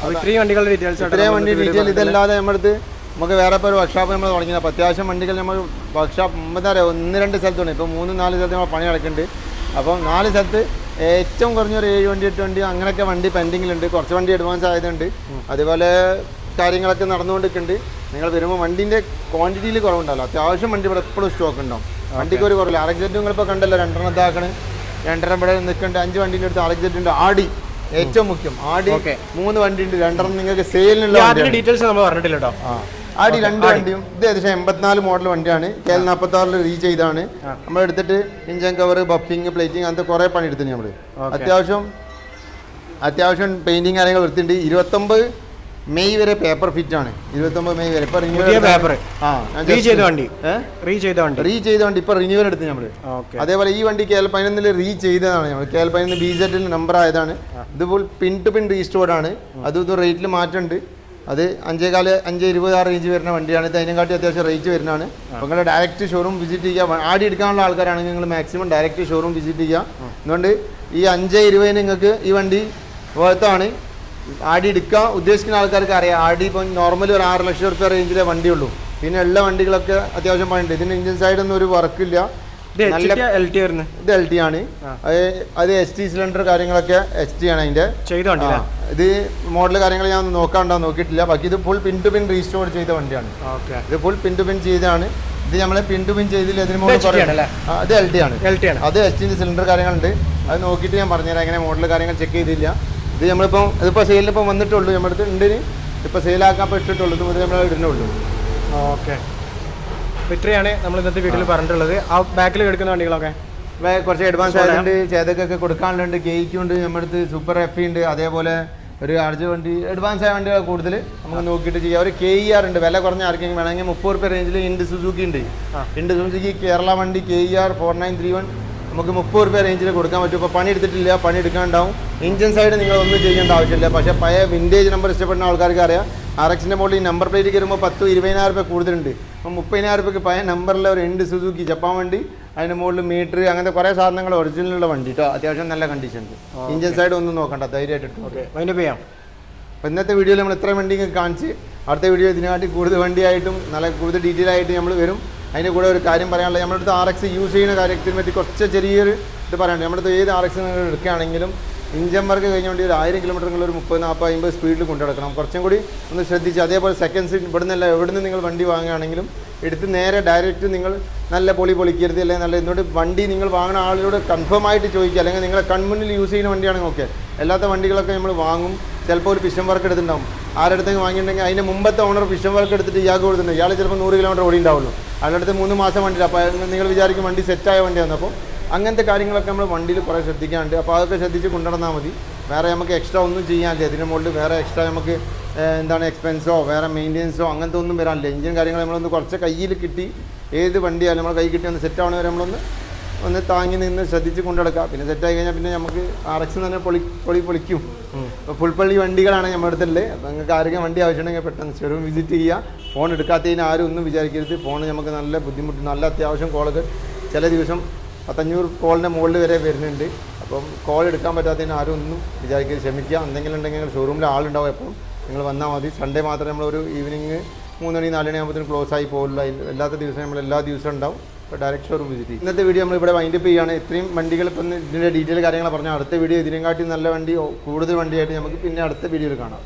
അപ്പോൾ ഇത്രയും വണ്ടികളുടെ ഡീറ്റെയിൽസ് ഇത്രയും വണ്ടി ഡീറ്റെയിൽ ഇതല്ലാതെ നമ്മുടെ നമുക്ക് വേറെ ഇപ്പോൾ ഒരു വർക്ക്ഷോപ്പ് നമ്മൾ തുടങ്ങിയത്. അപ്പോൾ അത്യാവശ്യം വണ്ടികൾ നമ്മൾ വർക്ക്ഷോപ്പ് എന്താ പറയുക ഒന്ന് രണ്ട് സ്ഥലത്തുണ്ട് ഇപ്പോൾ മൂന്ന് നാല് സ്ഥലത്ത് നമ്മൾ പണി നടക്കുന്നുണ്ട്. അപ്പം നാല് സ്ഥലത്ത് ഏറ്റവും കുറഞ്ഞൊരു ഏഴ് വണ്ടി എട്ട് വണ്ടി അങ്ങനെയൊക്കെ വണ്ടി പെൻഡിങ്ങിലുണ്ട് കുറച്ച് വണ്ടി അഡ്വാൻസ് ആയതുണ്ട്. അതുപോലെ കാര്യങ്ങളൊക്കെ നടന്നുകൊണ്ടിരിക്കുന്നുണ്ട്. നിങ്ങൾ വരുമ്പോൾ വണ്ടീന്റെ ക്വാണ്ടിറ്റിയിൽ കുറവുണ്ടല്ലോ അത്യാവശ്യം വണ്ടി ഇവിടെ എപ്പോഴും സ്റ്റോക്ക് ഉണ്ടാവും. വണ്ടിക്ക് ഒരു കുറവില്ല. നിങ്ങൾ നിങ്ങളിപ്പോൾ കണ്ടല്ലോ രണ്ടെണ്ണം ഇതാക്കണ്. രണ്ടെണ്ണം ഇവിടെ നിൽക്കേണ്ട. അഞ്ച് വണ്ടിന്റെ അടുത്ത് ആർഎക്സെറ്റ് ഉണ്ട്. ആടി ഏറ്റവും മുഖ്യം. ആടി മൂന്ന് വണ്ടി ഉണ്ട് രണ്ടെണ്ണം നിങ്ങൾക്ക് സെയിലിനുള്ള ഡീറ്റെയിൽസ് നമ്മൾ പറഞ്ഞിട്ടില്ല കേട്ടോ ആടി രണ്ട് വണ്ടിയും. ഇത് ഏകദേശം എൺപത്തിനാല് മോഡൽ വണ്ടിയാണ്. കെ എൽ നാൽപ്പത്തി ആറിൽ റീച്ച് ചെയ്താണ് നമ്മൾ എടുത്തിട്ട് ഇഞ്ചൻ കവർ ബഫിങ് പ്ലേറ്റിംഗ് അങ്ങനത്തെ കുറേ പണി എടുത്തിട്ടുണ്ട് നമ്മൾ അത്യാവശ്യം അത്യാവശ്യം പെയിന്റിങ് കാര്യങ്ങൾ എടുത്തിട്ടുണ്ട് ഇരുപത്തൊമ്പത് മെയ് വരെ പേപ്പർ ഫിറ്റ് ആണ്. ഇരുപത്തൊമ്പത് മെയ് വരെ. ഇപ്പൊ പുതിയ റിന്യൂവൽ പേപ്പർ ആ റീ ചെയ്ത വണ്ടി. ഏഹ് റീ ചെയ്ത വണ്ടി. റീ ചെയ്ത വണ്ടി. ഇപ്പൊ റിന്യൂവൽ എടുത്ത് നമ്മൾ അതേപോലെ ഈ വണ്ടി കേൽ പതിനൊന്നിൽ പതിനൊന്നിൽ റീ ചെയ്തതാണ് നമ്മൾ കേൽ പതിനൊന്ന് ബി ജെഡിൽ നമ്പർ ആയതാണ്. ഇതുപോലെ പിൻ ടു പിൻ റീസ്റ്റോർഡ് ആണ്. അതും ഇതും റേറ്റിൽ മാറ്റമുണ്ട് അത് അഞ്ചേകാൽ അഞ്ച് ഇരുപത് ആ റേഞ്ച് വരുന്ന വണ്ടിയാണ്. ഇത് അതിനെക്കാട്ടി അത്യാവശ്യം റേറ്റ് വരുന്നതാണ്. അപ്പോൾ നിങ്ങൾ ഡയറക്റ്റ് ഷോറൂം വിസിറ്റ് ചെയ്യുക ആടി എടുക്കാനുള്ള ആൾക്കാരാണെങ്കിൽ നിങ്ങൾ മാക്സിമം ഡയറക്റ്റ് ഷോറൂം വിസിറ്റ് ചെയ്യുക അതുകൊണ്ട് ഈ അഞ്ച് ഇരുപതിന് നിങ്ങൾക്ക് ഈ വണ്ടി വേർത്താണ് ആടി എടുക്കാൻ ഉദ്ദേശിക്കുന്ന ആൾക്കാർക്ക് അറിയാം. ആടി ഇപ്പം നോർമലി ഒരു ആറ് ലക്ഷം റുപ്യ റേഞ്ചിലെ വണ്ടിയുള്ളൂ. പിന്നെ എല്ലാ വണ്ടികളൊക്കെ അത്യാവശ്യം പണിയുണ്ട്. ഇതിന് എഞ്ചിൻ സൈഡൊന്നും ഒരു വർക്കില്ല ഇത് എൽ ടി ടി ആണ്. അത് എസ് ടി സിലിണ്ടർ കാര്യങ്ങളൊക്കെ എസ് ടി ആണ് അതിന്റെ. ഇത് മോഡൽ കാര്യങ്ങൾ ഞാൻ നോക്കാണ്ടോ നോക്കിയിട്ടില്ല. ബാക്കി ഇത് full pin to pin restore ചെയ്ത വണ്ടിയാണ്. ഇത് ഫുൾ പിൻ ടു പിൻ ചെയ്താണ് ഇത് നമ്മളെ പിൻ ടു പിൻ ചെയ്തില്ല. ഇതിന് മുകളിൽ ഇത് എൽ ടി ആണ്. അത് എസ് ടിന്റെ സിലിണ്ടർ കാര്യങ്ങളുണ്ട്. അത് നോക്കിയിട്ട് ഞാൻ പറഞ്ഞുതരാം. എങ്ങനെ മോഡൽ കാര്യങ്ങൾ ചെക്ക് ചെയ്തില്ല. ഇത് നമ്മളിപ്പോൾ ഇതിപ്പോൾ സെയിലിപ്പോൾ ഇപ്പം വന്നിട്ടുള്ളൂ. നമ്മുടെ അടുത്ത് ഉണ്ട് ഇപ്പോൾ സെയിലാക്കാൻ പറ്റിയിട്ടുള്ളൂ ഇത് മുതൽ നമ്മൾ ഇടുന്നുള്ളൂ ഓക്കെ. ഇത്രയാണ് നമ്മൾ ഇന്നത്തെ വീട്ടിൽ പറഞ്ഞിട്ടുള്ളത്. ആ ബാക്കിൽ കിടക്കുന്ന വണ്ടികളൊക്കെ? കുറച്ച് അഡ്വാൻസ് ആയതുണ്ട് ചേതക്കൊക്കെ കൊടുക്കാനുണ്ട്. കേക്കുണ്ട്. നമ്മുടെ അടുത്ത് സൂപ്പർ എഫ് ഉണ്ട്. അതേപോലെ ഒരു അർജ് വണ്ടി അഡ്വാൻസ് ആയ വണ്ടികൾ കൂടുതൽ നമുക്ക് നോക്കിയിട്ട് ചെയ്യാം. ഒരു കെ ഇ ആർ ഉണ്ട്. വില കുറഞ്ഞ ആർക്കെങ്കിലും വേണമെങ്കിൽ മുപ്പത് റുപ്യ റേഞ്ചിൽ ഇൻഡ് സുസുക്കി ഉണ്ട്. ഇൻഡ് സുസുക്കി കേരള വണ്ടി K E R four nine three one നമുക്ക് മുപ്പത് റുപ്യ റേഞ്ചിൽ കൊടുക്കാൻ പറ്റും. ഇപ്പോൾ പണി എടുത്തിട്ടില്ല പണി എടുക്കാണ്ടാവും ഇഞ്ചൻ സൈഡ് നിങ്ങൾ ഒന്നും ചെയ്യേണ്ട ആവശ്യമില്ല. പക്ഷേ പഴയ വിന്റേജ് നമ്പർ ഇഷ്ടപ്പെടുന്ന ആൾക്കാർക്ക് അറിയാം. ആർ എക്സിന്റെ മുകളിൽ ഈ നമ്പർ പ്ലേറ്റ് കയറുമ്പോൾ പത്ത് ഇരുപതിനായിരം രൂപ കൂടുതലുണ്ട്. അപ്പോൾ മുപ്പതിനായിരം രൂപയ്ക്ക് പഴയ നമ്പറിലെ ഒരു എൻഡ് സുസുക്കി ജപ്പാൻ വണ്ടി അതിന്റെ മുകളിൽ മീറ്റർ അങ്ങനത്തെ കുറേ സാധനങ്ങൾ ഒറിജിനലുള്ള വണ്ടി കേട്ടോ അത്യാവശ്യം നല്ല കണ്ടീഷൻ ഉണ്ട്. ഇഞ്ചൻ സൈഡ് ഒന്നും നോക്കണ്ട. ധൈര്യമായിട്ട് ഓക്കെ. അതിന്റെ ചെയ്യാം അപ്പോൾ ഇന്നത്തെ വീഡിയോയിൽ നമ്മൾ ഇത്രയും വണ്ടി കാണിച്ച് അടുത്ത വീഡിയോ ഇതിനെക്കാട്ടി കൂടുതൽ വണ്ടിയായിട്ടും നല്ല കൂടുതൽ ഡീറ്റെയിൽ ആയിട്ട് നമ്മൾ വരും. അതിന്റെ കൂടെ ഒരു കാര്യം പറയാനുള്ളത് നമ്മുടെ അടുത്ത് ആർ എക്സ് യൂസ് ചെയ്യുന്ന കാര്യത്തിനെ പറ്റി കുറച്ച് ചെറിയൊരു ഇത് പറയാനുണ്ട്. നമ്മുടെ അടുത്ത് ഏത് ആർ എക്സ് നിങ്ങൾ എടുക്കുകയാണെങ്കിലും ഇഞ്ചൻ വർക്ക് കഴിഞ്ഞ ഒരു ആയിരം കിലോമീറ്റർ നിങ്ങൾ ഒരു മുപ്പത് നാൽപ്പത് അമ്പത് സ്പീഡിൽ കൊണ്ടു നടക്കണം കുറച്ചും കൂടി ഒന്ന് ശ്രദ്ധിച്ച് അതേപോലെ സെക്കൻഡ്സ് സീറ്റ് നിന്നല്ല എവിടെ നിന്ന് നിങ്ങൾ വണ്ടി വാങ്ങുകയാണെങ്കിലും എടുത്ത് നേരെ ഡയറക്റ്റ് നിങ്ങൾ നല്ല പൊളി പൊളിക്കരുത് അല്ലെങ്കിൽ നല്ല എന്നോട് വണ്ടി നിങ്ങൾ വാങ്ങുന്ന ആളിനോട് കൺഫേം ആയിട്ട് ചോദിക്കുക. അല്ലെങ്കിൽ നിങ്ങളെ കൺമുന്നിൽ യൂസ് ചെയ്യുന്ന വണ്ടിയാണെങ്കിൽ ഓക്കെ അല്ലാത്ത വണ്ടികളൊക്കെ നമ്മൾ വാങ്ങും. ചിലപ്പോൾ ഒരു പിസ്റ്റം വർക്ക് എടുത്തിട്ടുണ്ടാവും. ആരടുത്തെങ്കിലും വാങ്ങിയിട്ടുണ്ടെങ്കിൽ അതിന്റെ മുമ്പത്തെ ഓണർ ഫിഷൻ വർക്ക് എടുത്തിട്ട് ഇയാൾക്ക് കൊടുത്തിട്ടുണ്ട്. ഇയാൾ ചിലപ്പോൾ നൂറ് കിലോമീറ്റർ ഓടി ഉണ്ടാവുള്ളൂ അതിനടുത്ത് മൂന്ന് മാസം വണ്ടി അപ്പോൾ നിങ്ങൾ വിചാരിക്കും വണ്ടി സെറ്റായ വണ്ടിയാണ് അപ്പോൾ അങ്ങനത്തെ കാര്യങ്ങളൊക്കെ നമ്മൾ വണ്ടിയിൽ കുറേ ശ്രദ്ധിക്കാണ്ട് അപ്പോൾ അതൊക്കെ ശ്രദ്ധിച്ച് കൊണ്ടുനടന്നാൽ മതി. വേറെ നമുക്ക് എക്സ്ട്രാ ഒന്നും ചെയ്യാനില്ല ഇതിന് മുകളിൽ വേറെ എക്സ്ട്രാ നമുക്ക് എന്താണ് എക്സ്പെൻസോ വേറെ മെയിന്റെനൻസോ അങ്ങനത്തെ ഒന്നും വരാനില്ല. എഞ്ചിൻ കാര്യങ്ങൾ നമ്മളൊന്ന് കുറച്ച് കയ്യിൽ കിട്ടി. ഏത് വണ്ടിയാലും നമ്മൾ കൈ കിട്ടി ഒന്ന് സെറ്റ് ആവണ വരെ നമ്മളൊന്ന് ഒന്ന് താങ്ങി നിന്ന് ശ്രദ്ധിച്ച് കൊണ്ടെടുക്കുക പിന്നെ സെറ്റായി കഴിഞ്ഞാൽ പിന്നെ നമുക്ക് ആർ എക്സ് തന്നെ പൊളി പൊളി പൊളിക്കും. അപ്പോൾ ഫുൾ പള്ളി വണ്ടികളാണ് നമ്മുടെ അടുത്തുള്ളത്. അപ്പോൾ നിങ്ങൾക്ക് ആരെങ്കിലും വണ്ടി ആവശ്യമുണ്ടെങ്കിൽ പെട്ടെന്ന് ഷോറൂം വിസിറ്റ് ചെയ്യുക ഫോൺ എടുക്കാത്തതിന് ആരും ഒന്നും വിചാരിക്കരുത്. ഫോൺ നമുക്ക് നല്ല ബുദ്ധിമുട്ട് നല്ല അത്യാവശ്യം കോളൊക്കെ ചില ദിവസം പത്തഞ്ഞൂറ് കോളിന്റെ മുകളിൽ വരെ വരുന്നുണ്ട്. അപ്പം കോൾ എടുക്കാൻ പറ്റാത്തതിന് ആരും ഒന്നും വിചാരിക്കരുത്. ക്ഷമിക്കുക. എന്തെങ്കിലും ഉണ്ടെങ്കിൽ ഷോറൂമിൽ ആളുണ്ടാവും എപ്പം നിങ്ങൾ വന്നാൽ മതി. സൺഡേ മാത്രമേ നമ്മളൊരു ഈവനിങ് മൂന്ന് മണി നാല് മണി ക്ലോസ് ആയി പോകില്ല അല്ലാത്ത ദിവസം നമ്മൾ എല്ലാ ദിവസവും ഉണ്ടാവും. ഇപ്പോൾ ഡയറക്റ്റ് ഷോറൂം വിസിറ്റ് ഇന്നത്തെ വീഡിയോ നമ്മൾ ഇവിടെ വൈൻഡപ്പ് ചെയ്യുകയാണ്. ഇത്രയും വണ്ടികൾ ഇപ്പം ഇതിന്റെ ഡീറ്റെയിൽ കാര്യങ്ങൾ പറഞ്ഞാൽ അടുത്ത വീഡിയോ ഇതിനെക്കാട്ടി നല്ല വണ്ടി കൂടുതൽ വണ്ടിയായിട്ട് നമുക്ക് പിന്നെ അടുത്ത വീഡിയോയിൽ കാണാം.